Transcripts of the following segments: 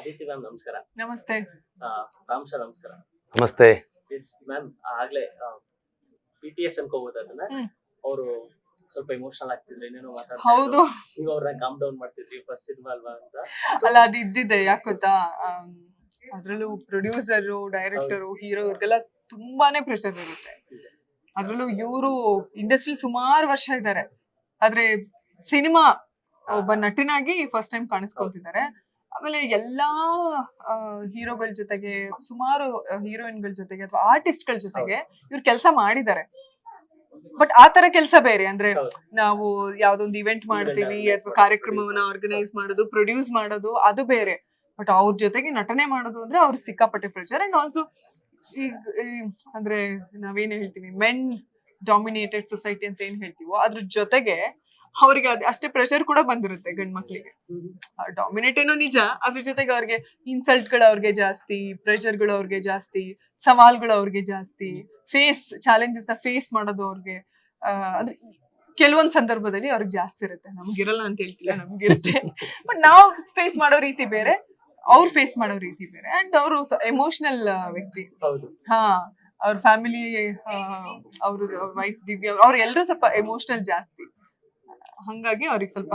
Aditi ma'am ನಮಸ್ಕಾರ. ನಮಸ್ತೆ. ಆ, ರಾಮ್ ಸರ್ ನಮಸ್ಕಾರ. ನಮಸ್ತೆ. ಎಸ್ ಮ್ಯಾಮ್ ಆಗ್ಲೇ ಪಿ ಟಿ ಎಸ್ ಅನ್ಕೋಬಹುದು ಅದನ್ನ ಅವರು ಸ್ವಲ್ಪ ಇಮೋಷನಲ್ ಆಗ್ತಿದ್ರು ಏನೇನೋ ಹೌದು. ಈಗ ನೀವು ಅವ್ರನ್ನ ಕಾಮ್ ಡೌನ್ ಮಾಡ್ತಿದ್ರಿ ಫಸ್ಟ್ ಸಿನಿಮಾ ಅಲ್ವಾ ಅಂತ. ಅಲ್ಲ ಅದು ಇದ್ದಿದೆ ಯಾಕೆ ಗೊತ್ತಾ? ಅದ್ರಲ್ಲೂ ಪ್ರೊಡ್ಯೂಸರು ಡೈರೆಕ್ಟರು ಹೀರೋ ಇವ್ರಿಗೆಲ್ಲ ತುಂಬಾನೇ ಪ್ರೆಷರ್ ಇರುತ್ತೆ ಅದ್ರಲ್ಲೂ ಇವರು ಇಂಡಸ್ಟ್ರಿ ಸುಮಾರು ವರ್ಷ ಇದ್ದಾರೆ. ಆದ್ರೆ ಸಿನಿಮಾ ಒಬ್ಬ ನಟನಾಗಿ ಫಸ್ಟ್ ಟೈಮ್ ಕಾಣಿಸ್ಕೊತಿದ್ದಾರೆ. ಆಮೇಲೆ ಎಲ್ಲಾ ಹೀರೋಗಳ ಜೊತೆಗೆ ಸುಮಾರು ಹೀರೋಯಿನ್ಗಳ ಜೊತೆಗೆ ಅಥವಾ ಆರ್ಟಿಸ್ಟ್ಗಳ ಜೊತೆಗೆ ಇವ್ರು ಕೆಲಸ ಮಾಡಿದ್ದಾರೆ. ಬಟ್ ಆ ತರ ಕೆಲಸ ಬೇರೆ ಅಂದ್ರೆ. ನಾವು ಯಾವ್ದೊಂದು ಇವೆಂಟ್ ಮಾಡ್ತೀವಿ ಅಥವಾ ಕಾರ್ಯಕ್ರಮವನ್ನ ಆರ್ಗನೈಸ್ ಮಾಡೋದು ಪ್ರೊಡ್ಯೂಸ್ ಮಾಡೋದು ಅದು ಬೇರೆ. ಬಟ್ ಅವ್ರ ಜೊತೆಗೆ ನಟನೆ ಮಾಡೋದು ಅಂದ್ರೆ ಅವ್ರಿಗೆ ಸಿಕ್ಕಾಪಟ್ಟೆ ಪ್ರೆಷರ್ ಅಂಡ್ ಆಲ್ಸೋ ಈಗ ಈ- ಅಂದ್ರೆ ನಾವೇನ್ ಹೇಳ್ತೀವಿ ಮೆನ್ ಡಾಮಿನೇಟೆಡ್ ಸೊಸೈಟಿ ಅಂತ ಏನ್ ಹೇಳ್ತೀವೋ ಅದ್ರ ಜೊತೆಗೆ ಅವ್ರಿಗೆ ಅದ್ ಅಷ್ಟೇ ಪ್ರೆಷರ್ ಕೂಡ ಬಂದಿರುತ್ತೆ ಗಂಡ್ ಮಕ್ಳಿಗೆ. ಡಾಮಿನೇಟ್ ಏನೋ ನಿಜ ಅದ್ರ ಜೊತೆಗೆ ಅವ್ರಿಗೆ ಇನ್ಸಲ್ಟ್ಗಳು ಅವ್ರಿಗೆ ಜಾಸ್ತಿ ಪ್ರೆಷರ್ಗಳು ಅವ್ರಿಗೆ ಜಾಸ್ತಿ ಸವಾಲ್ಗಳು ಅವ್ರಿಗೆ ಜಾಸ್ತಿ ಫೇಸ್ ಚಾಲೆಂಜಸ್ನ ಫೇಸ್ ಮಾಡೋದು ಅವ್ರಿಗೆ ಅಂದ್ರೆ ಕೆಲವೊಂದ್ ಸಂದರ್ಭದಲ್ಲಿ ಅವ್ರಿಗೆ ಜಾಸ್ತಿ ಇರುತ್ತೆ. ನಮ್ಗಿರಲ್ಲ ಅಂತ ಹೇಳ್ತಿಲ್ಲ ನಮ್ಗಿರುತ್ತೆ. ಬಟ್ ನಾವು ಫೇಸ್ ಮಾಡೋ ರೀತಿ ಬೇರೆ ಅವ್ರು ಫೇಸ್ ಮಾಡೋ ರೀತಿ ಬೇರೆ. ಅಂಡ್ ಅವರು ಎಮೋಷನಲ್ ವ್ಯಕ್ತಿ. ಹಾ ಅವ್ರ ಫ್ಯಾಮಿಲಿ ಅವ್ರ ವೈಫ್ ದಿವ್ಯ ಅವ್ರ ಎಲ್ಲರೂ ಸ್ವಲ್ಪ ಎಮೋಷನಲ್ ಜಾಸ್ತಿ. ಹಂಗಾಗಿ ಅವ್ರಿಗೆ ಸ್ವಲ್ಪ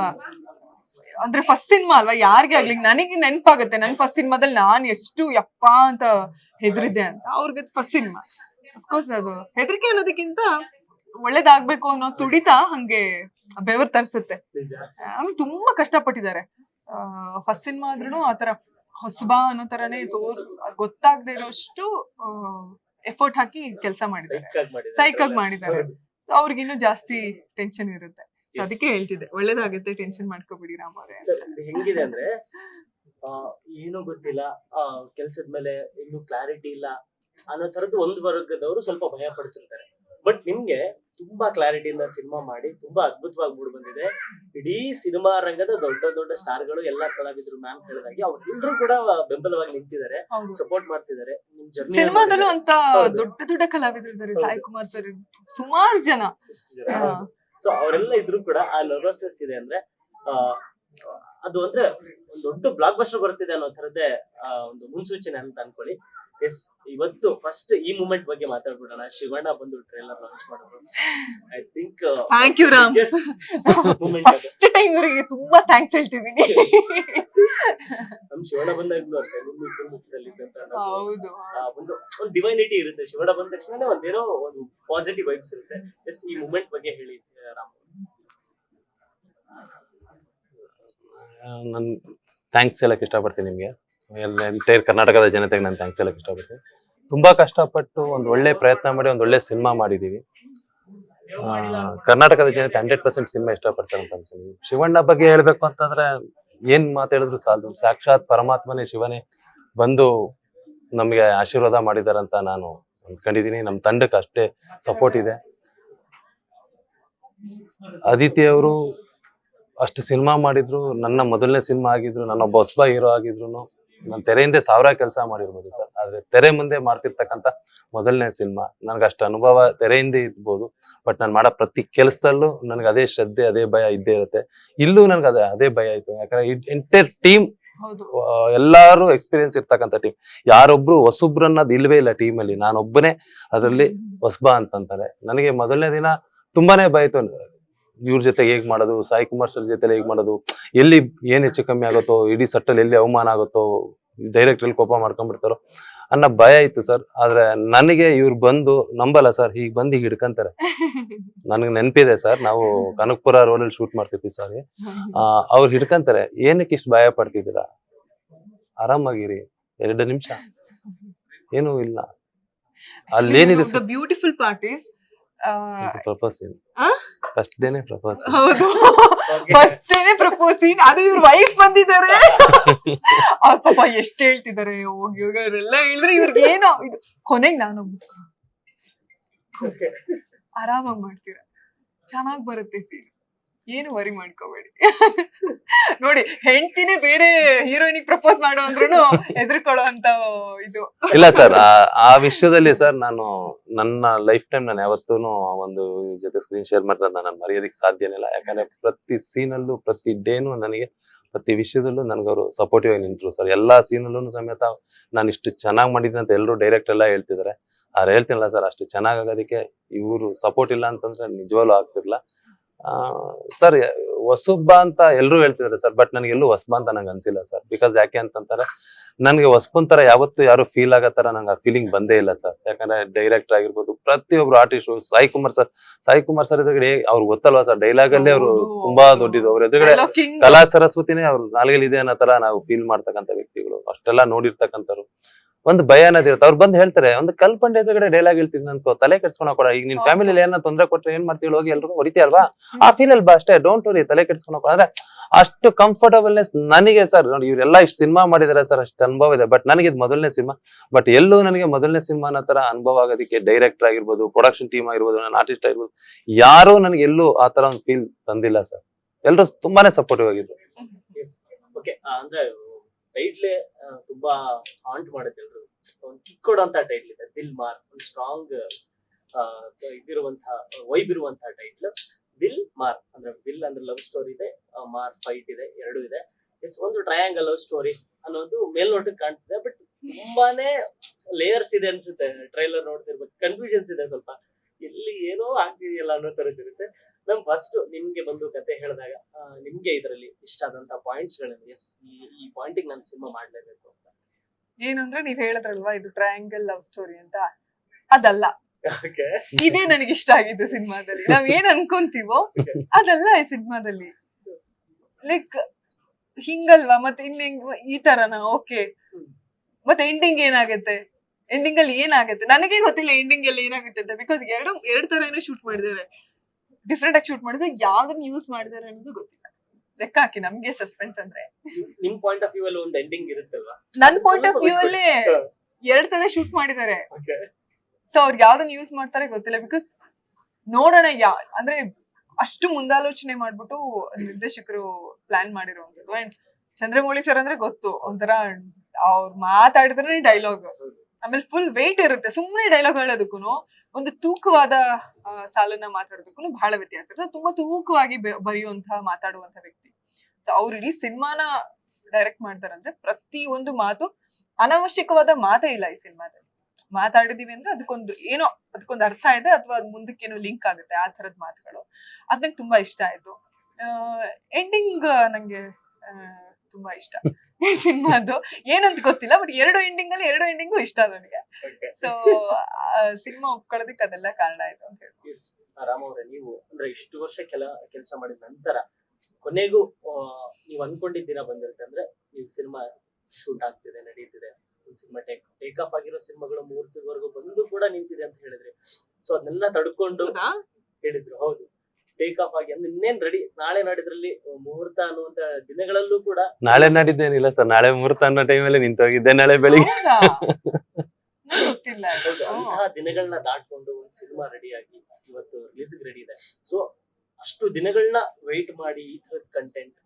ಅಂದ್ರೆ ಫಸ್ಟ್ ಸಿನಿಮಾ ಅಲ್ವಾ? ಯಾರಿಗೆ ಆಗ್ಲಿ ನನಗೆ ನೆನಪಾಗುತ್ತೆ. ನನ್ ಫಸ್ಟ್ ಸಿನಿಮಾದಲ್ಲಿ ನಾನ್ ಎಷ್ಟು ಯಪ್ಪ ಅಂತ ಹೆದರಿದ್ದೆ ಅಂತ. ಅವ್ರಿಗೆ ಫಸ್ಟ್ ಸಿನಿಮಾ ಅಫ್ಕೋರ್ಸ್ ಅದು ಹೆದರಿಕೆ ಅನ್ನೋದಕ್ಕಿಂತ ಒಳ್ಳೇದಾಗ್ಬೇಕು ಅನ್ನೋ ತುಡಿತ ಹಂಗೆ ಬೆವರ್ ತರಿಸುತ್ತೆ. ಆಮೇಲೆ ತುಂಬಾ ಕಷ್ಟಪಟ್ಟಿದ್ದಾರೆ. ಫಸ್ಟ್ ಸಿನಿಮಾ ಆದ್ರೂ ಆತರ ಹೊಸಬಾ ಅನ್ನೋ ತರನೇ ತೋರ್ ಗೊತ್ತಾಗದೆ ಇರೋಷ್ಟು ಎಫರ್ಟ್ ಹಾಕಿ ಕೆಲಸ ಮಾಡಿದ್ದಾರೆ. ಸೈಕಲ್ ಆಗಿ ಮಾಡಿದ್ದಾರೆ. ಸೊ ಅವ್ರಿಗಿನ್ನೂ ಜಾಸ್ತಿ ಟೆನ್ಷನ್ ಇರುತ್ತೆ. ಸೊ ಅದಕ್ಕೆ ಹೇಳ್ತಿದ್ದೆ. ಒಳ್ಳೇದಾಗುತ್ತೆ ಟೆನ್ಷನ್ ಮಾಡ್ಕೋಬಿಡಿ ರಾಮ್ ಅವರೇ ಹೆಂಗಿದೆ ಅಂದ್ರೆ ಆ, ಏನೂ ಗೊತ್ತಿಲ್ಲ. ಕೆಲ್ಸದ ಮೇಲೆ ಇನ್ನು ಕ್ಲಾರಿಟಿ ಇಲ್ಲ. ಅನ್ನೋ ತರದ್ದು ಒಂದು ವರ್ಗದವರು ಸ್ವಲ್ಪ ಭಯ ಪಡ್ತಿರ್ತಾರೆ. ಬಟ್ ನಿಮ್ಗೆ ತುಂಬಾ ಕ್ಲಾರಿಟಿಯಿಂದ ಸಿನಿಮಾ ಮಾಡಿ ತುಂಬಾ ಅದ್ಭುತವಾಗಿ ಮೂಡ್ ಬಂದಿದೆ. ಇಡೀ ಸಿನಿಮಾ ರಂಗದ ದೊಡ್ಡ ದೊಡ್ಡ ಸ್ಟಾರ್ಗಳು ಎಲ್ಲಾ ಕಲಾವಿದರು ಮ್ಯಾಮ್ ಹೇಳಿದಾಗೆ ಅವ್ರೆಲ್ಲರೂ ಕೂಡ ಬೆಂಬಲವಾಗಿ ನಿಂತಿದ್ದಾರೆ. ಸಪೋರ್ಟ್ ಮಾಡ್ತಿದ್ದಾರೆ. ಸಿನಿಮಾದಲ್ಲೂ ಅಂತ ದೊಡ್ಡ ದೊಡ್ಡ ಕಲಾವಿದರು ಇದ್ದಾರೆ. ಸಾಯಿ ಕುಮಾರ್ ಸರ್ ಸುಮಾರು ಜನ. ಸೊ ಅವರೆಲ್ಲ ಇದ್ರು ಕೂಡ ಆ ನರ್ವಸ್ನೆಸ್ ಇದೆ ಅಂದ್ರೆ ಆ, ಅದು ಅಂದ್ರೆ ಒಂದು ದೊಡ್ಡ ಬ್ಲಾಕ್ ಬಸ್ಟರ್ ಬರ್ತಿದೆ ಅನ್ನೋ ತರದೇ ಒಂದು ಮುನ್ಸೂಚನೆ ಅಂತ ಅನ್ಕೊಳ್ಳಿ. ಎಸ್ ಇವತ್ತು ಫಸ್ಟ್ ಈ ಮೂಮೆಂಟ್ ಬಗ್ಗೆ ಮಾತಾಡ್ಬಿಡೋಣ. ಶಿವಣ್ಣ ಬಂದು ಟ್ರೈಲರ್ ಲಾಂಚ್ ಮಾಡಿದ್ರು I think thank you Ram first time ಇವರಿಗೆ ತುಂಬಾ ಥ್ಯಾಂಕ್ಸ್ ಹೇಳ್ತಿದ್ದೀನಿ. ನಮ್ ಶಿವಣ್ಣ ಬಂದಾಗ್ಲೂ ಅಷ್ಟೇ ನಿಮ್ಮ ಇಬ್ಬರು ಮುಖದಲ್ಲಿ ಒಂದು ಒಂದು ಡಿವೈನಿಟಿ ಇರುತ್ತೆ. ಶಿವಣ್ಣ ಬಂದ ತಕ್ಷಣ ಒಂದೇನೋ ಒಂದು ಪಾಸಿಟಿವ್ ವೈಬ್ಸ್ ಇರುತ್ತೆ. ಎಸ್ ಈ ಮೂಮೆಂಟ್ ಬಗ್ಗೆ ಹೇಳಿ. ನಾನು ಥ್ಯಾಂಕ್ಸ್ ಹೇಳಕ್ಕೆ ಇಷ್ಟಪಡ್ತೀನಿ ನಿಮಗೆ. ಎಲ್ಲ ಎಂಟೈರ್ ಕರ್ನಾಟಕದ ಜನತೆಗೆ ನಾನು ಥ್ಯಾಂಕ್ಸ್ ಹೇಳಕ್ಕೆ ಇಷ್ಟಪಡ್ತೀನಿ. ತುಂಬ ಕಷ್ಟಪಟ್ಟು ಒಂದು ಒಳ್ಳೆ ಪ್ರಯತ್ನ ಮಾಡಿ, ಒಂದು ಒಳ್ಳೆ ಸಿನಿಮಾ ಮಾಡಿದ್ದೀವಿ ಕರ್ನಾಟಕದ ಜನತೆ ಹಂಡ್ರೆಡ್ ಪರ್ಸೆಂಟ್ ಸಿನಿಮಾ ಇಷ್ಟಪಡ್ತಾರೆ ಅಂತ ಅನ್ತೀನಿ ಶಿವಣ್ಣ ಬಗ್ಗೆ ಹೇಳಬೇಕು ಅಂತಂದ್ರೆ ಏನ್ ಮಾತಾಡಿದ್ರು ಸಾಲದು. ಸಾಕ್ಷಾತ್ ಪರಮಾತ್ಮನೇ ಶಿವನೇ ಬಂದು ನಮಗೆ ಆಶೀರ್ವಾದ ಮಾಡಿದಾರಂತ ನಾನು ಅಂದ್ಕೊಂಡಿದ್ದೀನಿ ನಮ್ಮ ತಂಡಕ್ಕೆ ಅಷ್ಟೇ ಸಪೋರ್ಟ್ ಇದೆ. ಅದಿತಿ ಅವರು ಅಷ್ಟು ಸಿನಿಮಾ ಮಾಡಿದ್ರು ನನ್ನ ಮೊದಲನೇ ಸಿನಿಮಾ ಆಗಿದ್ರು ನನ್ನ ಹೊಸಬ ಹೀರೋ ಆಗಿದ್ರು ನಾನು ತೆರೆಯಿಂದ ಸಾವಿರ ಕೆಲಸ ಮಾಡಿರ್ಬೋದು ಸರ್. ಆದ್ರೆ ತೆರೆ ಮುಂದೆ ಮಾಡ್ತಿರ್ತಕ್ಕಂಥ ಮೊದಲನೇ ಸಿನಿಮಾ ನನಗೆ ಅಷ್ಟು ಅನುಭವ ತೆರೆಯಿಂದ ಇರ್ಬೋದು ಬಟ್ ನಾನು ಮಾಡೋ ಪ್ರತಿ ಕೆಲಸದಲ್ಲೂ ನನಗೆ ಅದೇ ಶ್ರದ್ಧೆ ಅದೇ ಭಯ ಇದ್ದೇ ಇರುತ್ತೆ. ಇಲ್ಲೂ ನನಗೆ ಅದೇ ಅದೇ ಭಯ ಇತ್ತು. ಯಾಕಂದ್ರೆ ಎಂಟೈರ್ ಟೀಮ್ ಎಲ್ಲಾರು ಎಕ್ಸ್ಪೀರಿಯನ್ಸ್ ಇರ್ತಕ್ಕಂಥ ಟೀಮ್ ಯಾರೊಬ್ರು ಹೊಸಬ್ರು ಅನ್ನೋದು ಇಲ್ವೇ ಇಲ್ಲ ಟೀಮ್ ಅಲ್ಲಿ. ನಾನೊಬ್ಬನೇ ಅದರಲ್ಲಿ ಹೊಸಬ ಅಂತಂತಾರೆ. ನನಗೆ ಮೊದಲನೇ ದಿನ ತುಂಬಾನೇ ಭಯ ಇತ್ತು ಇವ್ರ ಜೊತೆ ಹೇಗ್ ಮಾಡೋದು, ಸಾಯಿ ಕುಮಾರ್ ಸರ್ ಜೊತೆ ಹೇಗ್ ಮಾಡೋದು, ಎಲ್ಲಿ ಏನ್ ಹೆಚ್ಚು ಕಮ್ಮಿ ಆಗುತ್ತೋ, ಇಡೀ ಸಟ್ಟಲ್ಲಿ ಎಲ್ಲಿ ಅವಮಾನ ಆಗುತ್ತೋ ಡೈರೆಕ್ಟ್ ಅಲ್ಲಿ ಕೋಪ ಮಾಡ್ಕೊಂಡ್ಬಿಡ್ತಾರೋ ಅನ್ನೋ ಭಯ ಇತ್ತು ಸರ್ ಆದ್ರೆ ನನಗೆ ಇವ್ರು ಬಂದು ನಂಬಲ್ಲ ಸರ್ ಹೀಗ್ ಬಂದು ಈಗ ಹಿಡ್ಕಂತಾರೆ. ನನಗೆ ನೆನಪಿದೆ ಸರ್ ನಾವು ಕನಕಪುರ ರೋಡಲ್ಲಿ ಶೂಟ್ ಮಾಡ್ತಿದ್ವಿ ಸರ್ ಅವ್ರು ಹಿಡ್ಕಂತಾರೆ, ಏನಕ್ಕೆ ಇಷ್ಟು ಭಯ ಪಡ್ತಿದ್ದೀರಾ? ಆರಾಮಾಗಿರಿ, ಎರಡು ನಿಮಿಷ. ಏನೂ ಇಲ್ಲ. ಅಲ್ಲೇನಿದೆ ಬ್ಯೂಟಿಫುಲ್ ಪಾರ್ಟ್ ಪ್ರಪೋಸ್ ಆ? ಫಸ್ಟ್ ಡೇನೆ ಪ್ರಪೋಸ್. ಹೌದು. ಫಸ್ಟ್ ಡೇನೆ ಪ್ರಪೋಸ್ ಸೀನ್ ಅದು ಇವ್ರ ವೈಫ್ ಬಂದಿದ್ದಾರೆ. ಅವ್ರ ಪಾಪ ಎಷ್ಟ್ ಹೇಳ್ತಿದ್ದಾರೆ. ಹೋಗಿ ಹೋಗಿ ಅವರೆಲ್ಲ ಹೇಳಿದ್ರೆ ಇವ್ರಿಗೆ ಏನೋ ಇದು. ಕೊನೆಗೆ ನಾನು ಆರಾಮಾಗಿ ಮಾಡ್ತೀರಾ. ಚೆನ್ನಾಗಿ ಬರುತ್ತೆ ಸೀನ್. ಏನು ವರಿ ಮಾಡ್ಕೋಬೇಡಿ. ನೋಡಿ, ಹೆಂಡತಿನೇ ಬೇರೆ ಹೀರೋಯಿನ್ ಪ್ರಪೋಸ್ ಮಾಡೋ ಅಂದ್ರೂ ಅಂತ ಇದು. ಇಲ್ಲ ಸರ್ ಆ ವಿಷಯದಲ್ಲಿ ಸರ್ ನಾನು ನನ್ನ ಲೈಫ್ ಟೈಮ್ ನಾನು ಯಾವತ್ತೂ ಒಂದು ಜೊತೆ ಸ್ಕ್ರೀನ್ ಶೇರ್ ಮಾಡಿದ್ರೆ ನಾನು ಮರೆಯೋದಕ್ಕೆ ಸಾಧ್ಯನೇ ಇಲ್ಲ. ಯಾಕಂದ್ರೆ ಪ್ರತಿ ಸೀನಲ್ಲೂ ಪ್ರತಿ ಡೇನು ನನಗೆ, ಪ್ರತಿ ವಿಷಯದಲ್ಲೂ ನನಗೆ ಅವರು ಸಪೋರ್ಟಿವ್ ಆಗಿ ನಿಂತರು ಸರ್ ಎಲ್ಲಾ ಸೀನಲ್ಲೂ ಸಮೇತ ನಾನು ಇಷ್ಟು ಚೆನ್ನಾಗಿ ಮಾಡಿದ್ದೆ ಅಂತ ಎಲ್ಲರೂ ಡೈರೆಕ್ಟ್ ಎಲ್ಲ ಹೇಳ್ತಿದ್ದಾರೆ ಅವ್ರು ಹೇಳ್ತೀನಲ್ಲ ಸರ್ ಅಷ್ಟು ಚೆನ್ನಾಗಿ ಆಗೋದಕ್ಕೆ ಇವರು ಸಪೋರ್ಟ್ ಇಲ್ಲ ಅಂತಂದ್ರೆ ನಿಜವಾಗ್ಲೂ ಆಗ್ತಿರ್ಲಿಲ್ಲ. ಸರ್ ಹೊಸಬ್ಬ ಅಂತ ಎಲ್ಲರೂ ಹೇಳ್ತಿದ್ದಾರೆ ಸರ್ ಬಟ್ ನನಗೆ ಎಲ್ಲೂ ಹೊಸಬ ಅಂತ ನಂಗೆ ಅನ್ಸಿಲ್ಲ ಸರ್. ಬಿಕಾಸ್ ಯಾಕೆ ಅಂತಂತಾರೆ ನನಗೆ ಹೊಸಬನ್ ತರ ಯಾವತ್ತು ಯಾರು ಫೀಲ್ ಆಗೋ ತರ ನಂಗೆ ಆ ಫೀಲಿಂಗ್ ಬಂದೇ ಇಲ್ಲ ಸರ್. ಯಾಕಂದ್ರೆ ಡೈರೆಕ್ಟರ್ ಆಗಿರ್ಬೋದು ಪ್ರತಿಯೊಬ್ರು artist Sai Kumar sir Sai Kumar sir ಎದುರುಗಡೆ ಅವ್ರು ಗೊತ್ತಲ್ವಾ ಸರ್ ಡೈಲಾಗ್ ಅಲ್ಲಿ ಅವರು ತುಂಬಾ. ದೊಡ್ಡದು ಅವ್ರ ಎದುರುಗಡೆ ಕಲಾ ಸರಸ್ವತಿನೇ ಅವ್ರ ನಾಲ್ಗೆಲ್ ಇದೆ ಅನ್ನೋ ತರ ನಾವು ಫೀಲ್ ಮಾಡ್ತಕ್ಕಂಥ ವ್ಯಕ್ತಿಗಳು. ಅಷ್ಟೆಲ್ಲ ನೋಡಿರ್ತಕ್ಕಂಥವ್ರು. ಒಂದು ಭಯ ಅನ್ನೋದಿರುತ್ತೆ ಅವ್ರು ಬಂದು ಹೇಳ್ತಾರೆ ಒಂದು ಕಲ್ಪಂಡೆ ಎದುರುಗಡೆ ಡೈಲಾಗ್ ಹೇಳ್ತಿದ್ ಅನ್ಕೋ ತಲೆ ಕೆಡ್ಸ್ಕೊಳಕ್ ಕೂಡ ಈಗ ನಿನ್. ಫ್ಯಾಮಿಲಿ ಏನೋ ತೊಂದರೆ ಕೊಟ್ರೆ ಏನ್ ಮಾಡ್ತೀವಿ? ಹೋಗಿ ಎಲ್ರಿಗೂ ಹೊಡಿತೀಯಲ್ವಾ ಆ ಫೀಲ್ ಅಲ್ವಾ ಬಾ ಅಷ್ಟೇ. ಡೋಂಟ್ ವರಿ ತಲೆ ಕೆಡ್ಸ್ಕೊಳಕ್ ಅಂದ್ರೆ ಅಷ್ಟು ಕಂಫರ್ಟಬಲ್ನೆಸ್ ನನಗೆ ಸರ್ ನೋಡಿ ಇವರೆಲ್ಲ ಇಷ್ಟು ಸಿನಿಮಾ ಮಾಡಿದಾರೆ ಸರ್ ಅಷ್ಟು ಅನುಭವ ಇದೆ. ಬಟ್ ನನಗೆ ಇದು ಮೊದಲನೇ ಸಿನಿಮಾ ಬಟ್ ಎಲ್ಲೂ ನನಗೆ ಮೊದಲನೇ ಸಿನಿಮಾ ಅನ್ನೋ ತರ ಅನುಭವ ಆಗೋದಕ್ಕೆ ಡೈರೆಕ್ಟರ್ ಆಗಿರ್ಬೋದು ಪ್ರೊಡಕ್ಷನ್ ಟೀಮ್ ಆಗಿರ್ಬೋದು ನನ್ನ ಆರ್ಟಿಸ್ಟ್ ಆಗಿರ್ಬೋದು ಯಾರು ನನಗೆ ಎಲ್ಲೂ ಆ ತರ ಒಂದು ಫೀಲ್ ತಂದಿಲ್ಲ ಸರ್. ಎಲ್ಲರೂ ತುಂಬಾನೇ ಸಪೋರ್ಟಿವ್ ಆಗಿದ್ರು. ಓಕೆ ಅಂದ್ರೆ ಟೈಟ್ಲೆ ತುಂಬಾ ಹಾಂಟ್ ಮಾಡುತ್ತೆ ಎಲ್ರು. ಒಂದು ಕಿಕ್ ಕೊಡುವಂತ ಟೈಟ್ಲ್ ಇದೆ ದಿಲ್ ಮಾರ್ ಒಂದು ಸ್ಟ್ರಾಂಗ್ ಇದಿರುವಂತಹ ವೈಬ್ ಇರುವಂತಹ ಟೈಟ್ಲ್ ದಿಲ್ ಮಾರ್ ಅಂದ್ರೆ ದಿಲ್ ಅಂದ್ರೆ ಲವ್ ಸ್ಟೋರಿ ಇದೆ ಮಾರ್ ಫೈಟ್ ಇದೆ, ಎರಡು ಇದೆ. ಎಸ್ ಒಂದು ಟ್ರಯಾಂಗಲ್ ಲವ್ ಸ್ಟೋರಿ ಅನ್ನೋದು ಮೇಲ್ನೋಟಕ್ಕೆ ಕಾಣ್ತಿದೆ ಬಟ್ ತುಂಬಾನೇ ಲೇಯರ್ಸ್ ಇದೆ ಅನ್ಸುತ್ತೆ. ಟ್ರೈಲರ್ ನೋಡ್ತಿರ್ಬೇಕು ಕನ್ಫ್ಯೂಷನ್ಸ್ ಇದೆ ಸ್ವಲ್ಪ. ಇಲ್ಲಿ ಏನೋ ಆಗ್ತಿದೆಯಲ್ಲ ಅನ್ನೋ ತರ ಇರುತ್ತೆ. ನಮ್ ಫಸ್ಟ್ ನಿಮ್ಗೆ ಬಂದು ಕತೆ ಹೇಳಿದಾಗ ನಿಮ್ಗೆ ಇದರಲ್ಲಿ ಇಷ್ಟ ಆದಂತ ಪಾಯಿಂಟ್ಸ್ ಎಸ್ ಈ ಈ ಪಾಯಿಂಟಿಗೆ ನಾನು ಸಿನಿಮಾ ಮಾಡ್ಲೇಬೇಕು ಅಂತ. ಏನಂದ್ರೆ ನೀವ್ ಹೇಳಿದ್ರಲ್ವಾ ಇದು ಟ್ರಯಾಂಗಲ್ ಲವ್ ಸ್ಟೋರಿ ಅಂತ? ಅದಲ್ಲ. ಇದೇ ನನಗೆ ಇಷ್ಟ ಆಗಿದ್ದು ಸಿನಿಮಾದಲ್ಲಿ. ನಾವ್ ಏನ್ ಅನ್ಕೊಂತೀವೋ ಅದಲ್ಲ ಈ ಸಿನಿಮಾದಲ್ಲಿ. ಲೈಕ್ ಹಿಂಗಲ್ವಾ? ಮತ್ತೆ ಹೆಂಗ್ ಈ ತರನ? ಓಕೆ ಮತ್ತೆ ಎಂಡಿಂಗ್ ಏನಾಗುತ್ತೆ? ಎಂಡಿಂಗ್ ಅಲ್ಲಿ ಏನಾಗುತ್ತೆ? ನನಗೆ ಗೊತ್ತಿಲ್ಲ ಎಂಡಿಂಗ್ ಅಲ್ಲಿ ಏನಾಗುತ್ತೆ ಅಂತ ಬಿಕಾಸ್ ಎರಡು ಎರಡ್ ತರ ಏನೋ ಶೂಟ್ ಮಾಡಿದ್ದಾರೆ. ಡಿಫ್ರೆಂಟ್ ಆಗಿ ಶೂಟ್ ಮಾಡಿದ್ರೆ ಯಾವ್ದನ್ನ ಯೂಸ್ ಮಾಡಿದಾರೆ ಅನ್ನೋದು ಗೊತ್ತಿಲ್ಲ. ಲೆಕ್ಕ ಹಾಕಿ ನಮ್ಗೆ ಸಸ್ಪೆನ್ಸ್ ಅಂದ್ರೆ. ನಿಮ್ ಪಾಯಿಂಟ್ ಆಫ್ ವ್ಯೂ ಅಲ್ಲಿ ಒಂದು ಎಂಡಿಂಗ್ ಇರುತ್ತಲ್ವಾ? ನನ್ ಪಾಯಿಂಟ್ ಆಫ್ ವ್ಯೂ ಅಲ್ಲಿ ಎರಡ್ ತರ ಶೂಟ್ ಮಾಡಿದ್ದಾರೆ ಸೊ ಅವ್ರು ಯಾವ್ದನ್ನ ಯೂಸ್ ಮಾಡ್ತಾರೆ ಗೊತ್ತಿಲ್ಲ ಬಿಕಾಸ್ ನೋಡೋಣ ಯಾ ಅಂದ್ರೆ ಅಷ್ಟು ಮುಂದಾಲೋಚನೆ ಮಾಡ್ಬಿಟ್ಟು ನಿರ್ದೇಶಕರು ಪ್ಲಾನ್ ಮಾಡಿರೋದು ಅಂಡ್ ಚಂದ್ರಮೌಳಿ ಸರ್ ಅಂದ್ರೆ ಗೊತ್ತು ಒಂಥರ ಅವ್ರು ಮಾತಾಡಿದ್ರೆ ಡೈಲಾಗ್ ಆಮೇಲೆ ಫುಲ್ ವೇಟ್ ಇರುತ್ತೆ ಸುಮ್ಮನೆ ಡೈಲಾಗ್ ಹೇಳೋದಕ್ಕೂ ಒಂದು ತೂಕವಾದ ಸಾಲನ್ನ ಮಾತಾಡೋದಕ್ಕೂ ಬಹಳ ವ್ಯತ್ಯಾಸ ಇರ್ತದೆ. ತುಂಬಾ ತೂಕವಾಗಿ ಬರೆಯುವಂತಹ ಮಾತಾಡುವಂತಹ ಮಾತಾಡುವಂತ ವ್ಯಕ್ತಿ. ಸೊ ಅವ್ರು ಇಡೀ ಸಿನಿಮಾನ ಡೈರೆಕ್ಟ್ ಮಾಡ್ತಾರಂದ್ರೆ ಪ್ರತಿ ಒಂದು ಮಾತು ಅನವಶ್ಯಕವಾದ ಮಾತೇ ಇಲ್ಲ ಈ ಸಿನಿಮಾದಲ್ಲಿ. ಮಾತಾಡಿದೀವಿ ಅಂದ್ರೆ ಅದಕ್ಕೊಂದು ಏನೋ ಅದಕ್ಕೊಂದು ಅರ್ಥ ಇದೆ ಅಥವಾ ಮುಂದಕ್ಕೆ ಏನೋ ಲಿಂಕ್ ಆಗುತ್ತೆ ಆ ತರದ ಮಾತುಗಳು. ಅದ್ ನಂಗೆ ತುಂಬಾ ಇಷ್ಟ ಆಯ್ತು. ಎಂಡಿಂಗ್ ನಂಗೆ ತುಂಬಾ ಇಷ್ಟ. ಸಿನಿಮಾದು ಏನಂತ ಗೊತ್ತಿಲ್ಲ ಬಟ್ ಎರಡು ಎಂಡಿಂಗ್ ಅಲ್ಲಿ ಎರಡು ಎಂಡಿಂಗು ಇಷ್ಟ ನನಗೆ. ಸೊ ಸಿನಿಮಾ ಒಪ್ಕೊಳ್ಳೋದಕ್ಕೆ ಅದೆಲ್ಲ ಕಾರಣ ಆಯ್ತು ಅಂತ ಹೇಳಿ ರಾಮ್ ಅವರೇ ನೀವು ಅಂದ್ರೆ ಇಷ್ಟು ವರ್ಷ ಕೆಲ ಕೆಲಸ ಮಾಡಿದ ನಂತರ ಕೊನೆಗೂ ನೀವು ಅನ್ಕೊಂಡಿದ್ದ ದಿನ ಬಂದಿರುತ್ತೆ ಅಂದ್ರೆ ನೀವು ಸಿನಿಮಾ ಶೂಟ್ ಆಗ್ತಿದೆ ನಡೀತಿದೆ ಒಂದು ಸಿನಿಮಾ ಟೇಕ್ ಟೇಕ್ ಆಫ್ ಆಗಿರೋ ಸಿನಿಮಾಗಳು ಮೂರ್ತಿವರೆಗೂ ಬಂದು ಕೂಡ ನಿಂತಿದೆ ಅಂತ ಹೇಳಿದ್ರಿ. ಸೊ ಅದನ್ನೆಲ್ಲ ತಡ್ಕೊಂಡು ಹೇಳಿದ್ರು ಹೌದು. ಟೇಕ್ ಆಫ್ ಆಗಿ ಅಂದ್ರೆ ಇನ್ನೇನ್ ರೆಡಿ ನಾಳೆ ನಾಡಿದ್ರಲ್ಲಿ ಮುಹೂರ್ತ ಅನ್ನುವಂತ ದಿನಗಳಲ್ಲೂ ಕೂಡ ನಾಳೆ ನಾಡಿದ್ದೇನಿಲ್ಲ ಸರ್ ನಾಳೆ ಮುಹೂರ್ತ ಅನ್ನೋ ಟೈಮಲ್ಲಿ ನಿಂತೋಗಿದ್ದೆ ನಾಳೆ ಬೆಳಿಗ್ಗೆ. ಹೌದಾ? ನಂಗ್ ಗೊತ್ತಿಲ್ಲ. ಇದು. ಹೌದು, ಅಂತಹ ದಿನಗಳನ್ನ ದಾಟ್ಕೊಂಡು ಒಂದು ಸಿನಿಮಾ ರೆಡಿ ಆಗಿ ಇವತ್ತು ರಿಲೀಸ್ ರೆಡಿ ಇದೆ. ಸೊ ಅಷ್ಟು ದಿನಗಳನ್ನ ವೆಯ್ಟ್ ಮಾಡಿ ಈ ತರದ ಕಂಟೆಂಟ್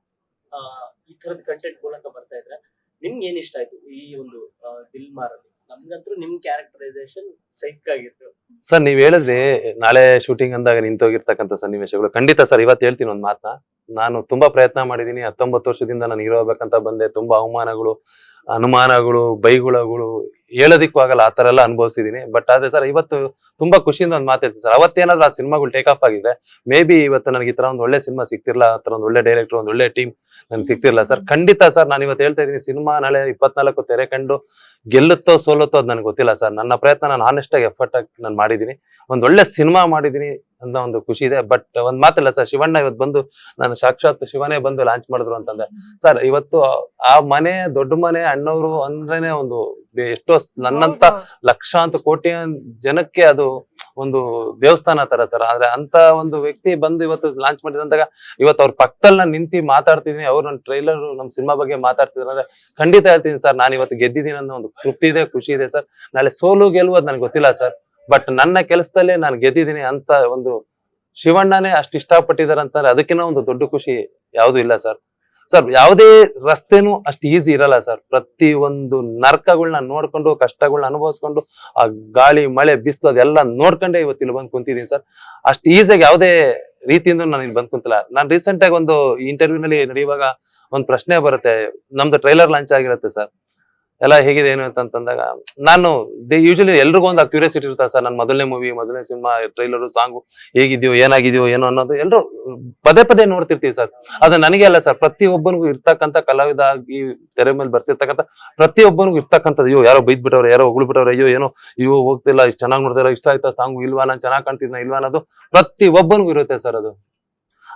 ಈ ತರದ ಕಂಟೆಂಟ್ ಮೂಲಕ ಬರ್ತಾ ಇದ್ರೆ ನಿಮ್ಗೆ ಏನ್ ಇಷ್ಟ ಆಯ್ತು? ಈ ಒಂದು ಆ, ದಿಲ್ ಮಾರಲ್ಲಿ ನಮ್ಗಂತೂ ನಿಮ್ ಕ್ಯಾರೆಕ್ಟರೈಸೇಷನ್ ಸೈಕ್ ಆಗಿತ್ತು. ಸರ್, ನೀವ್ ಹೇಳಿದ್ರಿ, ನಾಳೆ ಶೂಟಿಂಗ್ ಅಂದಾಗ ನಿಂತೋಗಿರ್ತಕ್ಕಂಥ ಸನ್ನಿವೇಶಗಳು. ಖಂಡಿತ ಸರ್, ಇವತ್ತು ಹೇಳ್ತೀನಿ ಒಂದ್ ಮಾತನ್ನ ನಾನು ತುಂಬಾ ಪ್ರಯತ್ನ ಮಾಡಿದೀನಿ ಹತ್ತೊಂಬತ್ತು ವರ್ಷದಿಂದ ನಾನು ಹೀರೋ ಆಗ್ಬೇಕಂತ ಬಂದೆ. ತುಂಬಾ ಅವಮಾನಗಳು, ಅನುಮಾನಗಳು, ಬೈಗುಳಗಳು ಹೇಳೋದಿಕ್ಕೂ ಆಗಲ್ಲ, ಆ ತರ ಎಲ್ಲ ಅನುಭವಿಸಿದೀನಿ ಬಟ್ ಆದ್ರೆ ಸರ್ ಇವತ್ತು ತುಂಬಾ ಖುಷಿಯಿಂದ ಒಂದು ಮಾತಾಡ್ತೀನಿ ಸರ್ ಅವತ್ತೇನಾದ್ರೂ ಆ ಸಿನಿಮಾಗಳು ಟೇಕ್ ಆಫ್ ಆಗಿದೆ ಮೇ ಬಿ ಇವತ್ತು ನನಗೆ ಈ ತರ ಒಂದು ಒಳ್ಳೆ ಸಿನಿಮಾ ಸಿಕ್ತಿರ್ಲ ಆ ತರ ಒಂದು ಒಳ್ಳೆ ಡೈರೆಕ್ಟರ್ ಒಂದು ಒಳ್ಳೆ ಟೀಮ್ ನನ್ಗೆ ಸಿಕ್ತಿರ್ಲ ಸರ್ ಖಂಡಿತ ಸರ್ ನಾನು ಇವತ್ತು ಹೇಳ್ತಾ ಇದ್ದೀನಿ, ಸಿನಿಮಾ ನಾಳೆ ಇಪ್ಪತ್ನಾಲ್ಕು ತೆರೆ ಕಂಡು ಗೆಲ್ಲುತ್ತೋ, ಸೋಲುತ್ತೋ ಅದು ನನಗೆ ಗೊತ್ತಿಲ್ಲ ಸರ್ ನನ್ನ ಪ್ರಯತ್ನ, ನಾನು ಆನೆಸ್ಟ್ ಆಗಿ ಎಫರ್ಟ್ ಆಗಿ ನಾನು ಮಾಡಿದ್ದೀನಿ. ಒಂದು ಒಳ್ಳೆ ಸಿನಿಮಾ ಮಾಡಿದ್ದೀನಿ. ಅಂತ ಒಂದು ಖುಷಿ ಇದೆ. ಬಟ್ ಒಂದ್ ಮಾತಲ್ಲ ಸರ್ ಶಿವಣ್ಣ ಇವತ್ತು ಬಂದು ನಾನು ಸಾಕ್ಷಾತ್ ಶಿವನೇ ಬಂದು ಲಾಂಚ್ ಮಾಡಿದ್ರು ಅಂತಂದ್ರೆ. ಸರ್ ಇವತ್ತು ಆ ಮನೆ ದೊಡ್ಡ ಮನೆ ಅಣ್ಣವರು ಅಂದ್ರೇನೆ ಒಂದು ಎಷ್ಟೋ ನನ್ನಂತ ಲಕ್ಷಾಂತ ಕೋಟಿ ಜನಕ್ಕೆ ಅದು ಒಂದು ದೇವಸ್ಥಾನ ತರ ಸರ್ ಆದ್ರೆ ಅಂತ ಒಂದು ವ್ಯಕ್ತಿ ಬಂದು ಇವತ್ತು ಲಾಂಚ್ ಮಾಡಿದಂತಾಗ ಇವತ್ತು ಅವ್ರ ಪಕ್ಕದಲ್ಲಿ ನಾನು ನಿಂತಿ ಮಾತಾಡ್ತಿದ್ದೀನಿ ಅವ್ರು ನನ್ನ ಟ್ರೈಲರ್ ನಮ್ಮ ಸಿನಿಮಾ ಬಗ್ಗೆ ಮಾತಾಡ್ತಿದ್ರು ಅಂದ್ರೆ ಖಂಡಿತ ಹೇಳ್ತೀನಿ ಸರ್ ನಾನು ಇವತ್ತು ಗೆದ್ದಿದ್ದೀನಿ ಅನ್ನೋ ಒಂದು ತೃಪ್ತಿ ಇದೆ ಖುಷಿ ಇದೆ ಸರ್ ನಾಳೆ ಸೋಲು ಗೆಲುವು ನನಗೆ ಗೊತ್ತಿಲ್ಲ ಸರ್ ಬಟ್ ನನ್ನ ಕೆಲಸದಲ್ಲೇ ನಾನು ಗೆದ್ದಿದ್ದೀನಿ ಅಂತ ಒಂದು ಶಿವಣ್ಣನೇ ಅಷ್ಟು ಇಷ್ಟಪಟ್ಟಿದ್ದಾರೆ ಅಂತಂದ್ರೆ ಅದಕ್ಕಿಂತ ಒಂದು ದೊಡ್ಡ ಖುಷಿ ಯಾವುದು ಇಲ್ಲ ಸರ್ ಸರ್ ಯಾವುದೇ ರಸ್ತೆನೂ ಅಷ್ಟು ಈಸಿ ಇರಲ್ಲ ಸರ್ ಪ್ರತಿ ಒಂದು ನರ್ಕಗಳನ್ನ ನೋಡ್ಕೊಂಡು ಕಷ್ಟಗಳನ್ನ ಅನುಭವಿಸ್ಕೊಂಡು, ಆ ಗಾಳಿ, ಮಳೆ, ಬಿಸಿಲು ಅದೆಲ್ಲ ನೋಡ್ಕೊಂಡೇ ಇವತ್ತು ಇಲ್ಲಿ ಬಂದು ಕುಂತಿದ್ದೀನಿ ಸರ್ ಅಷ್ಟು ಈಸಿಯಾಗಿ ಯಾವುದೇ ರೀತಿಯಿಂದ ನಾನು ಇಲ್ಲಿ ಬಂದು ಕುಂತಿಲ್ಲ. ನಾನು ರೀಸೆಂಟ್ ಆಗಿ ಒಂದು ಇಂಟರ್ವ್ಯೂ ನಲ್ಲಿ ನಡೆಯುವಾಗ ಒಂದು ಪ್ರಶ್ನೆ ಬರುತ್ತೆ. ನಮ್ದು ಟ್ರೈಲರ್ ಲಾಂಚ್ ಆಗಿರುತ್ತೆ ಸರ್ ಎಲ್ಲ ಹೇಗಿದೆ ಏನು ಅಂತಂದಾಗ ನಾನು ಯೂಶಲಿ ಎಲ್ರಿಗೂ ಒಂದು ಕ್ಯೂರಿಯಾಸಿಟಿ ಇರುತ್ತೆ ಸರ್ ನನ್ನ ಮೊದಲನೇ ಮೂವಿ ಮೊದಲನೇ ಸಿನಿಮಾ ಟ್ರೈಲರು ಸಾಂಗು ಹೇಗಿದೆಯೋ, ಏನಾಗಿದೆಯೋ, ಏನೋ ಅನ್ನೋದು ಎಲ್ಲರೂ ಪದೇ ಪದೇ ನೋಡ್ತಿರ್ತೀವಿ ಸರ್. ಅದು ನನಗೆ ಅಲ್ಲ ಸರ್, ಪ್ರತಿಯೊಬ್ಬನಿಗೂ ಇರ್ತಕ್ಕಂಥ ಕಲಾವಿದ ಆಗಿ ತೆರೆ ಮೇಲೆ ಬರ್ತಿರ್ತಕ್ಕಂಥ ಪ್ರತಿಯೊಬ್ಬನಿಗೂ ಇರ್ತಕ್ಕಂಥದ್ದು, ಅಯ್ಯೋ, ಯಾರೋ ಬೈದ್ ಬಿಟ್ಟವ್ರೆ ಯಾರೋ ಬಿಟ್ಟವ್ರೆ ಅಯ್ಯೋ, ಏನೋ ಅಯ್ಯೋ ಹೋಗ್ತಿಲ್ಲ, ಇಷ್ಟು ಚೆನ್ನಾಗಿ ನೋಡ್ತಾರ ಇಷ್ಟ ಆಯ್ತಾ ಸಾಂಗು ಇಲ್ವಾ, ನಾನು ಚೆನ್ನಾಗಿ ಕಾಣ್ತಿದ್ನ, ಇಲ್ವಾ ಅನ್ನೋದು ಪ್ರತಿ ಒಬ್ಬನಿಗೂ ಇರುತ್ತೆ ಸರ್ ಅದು.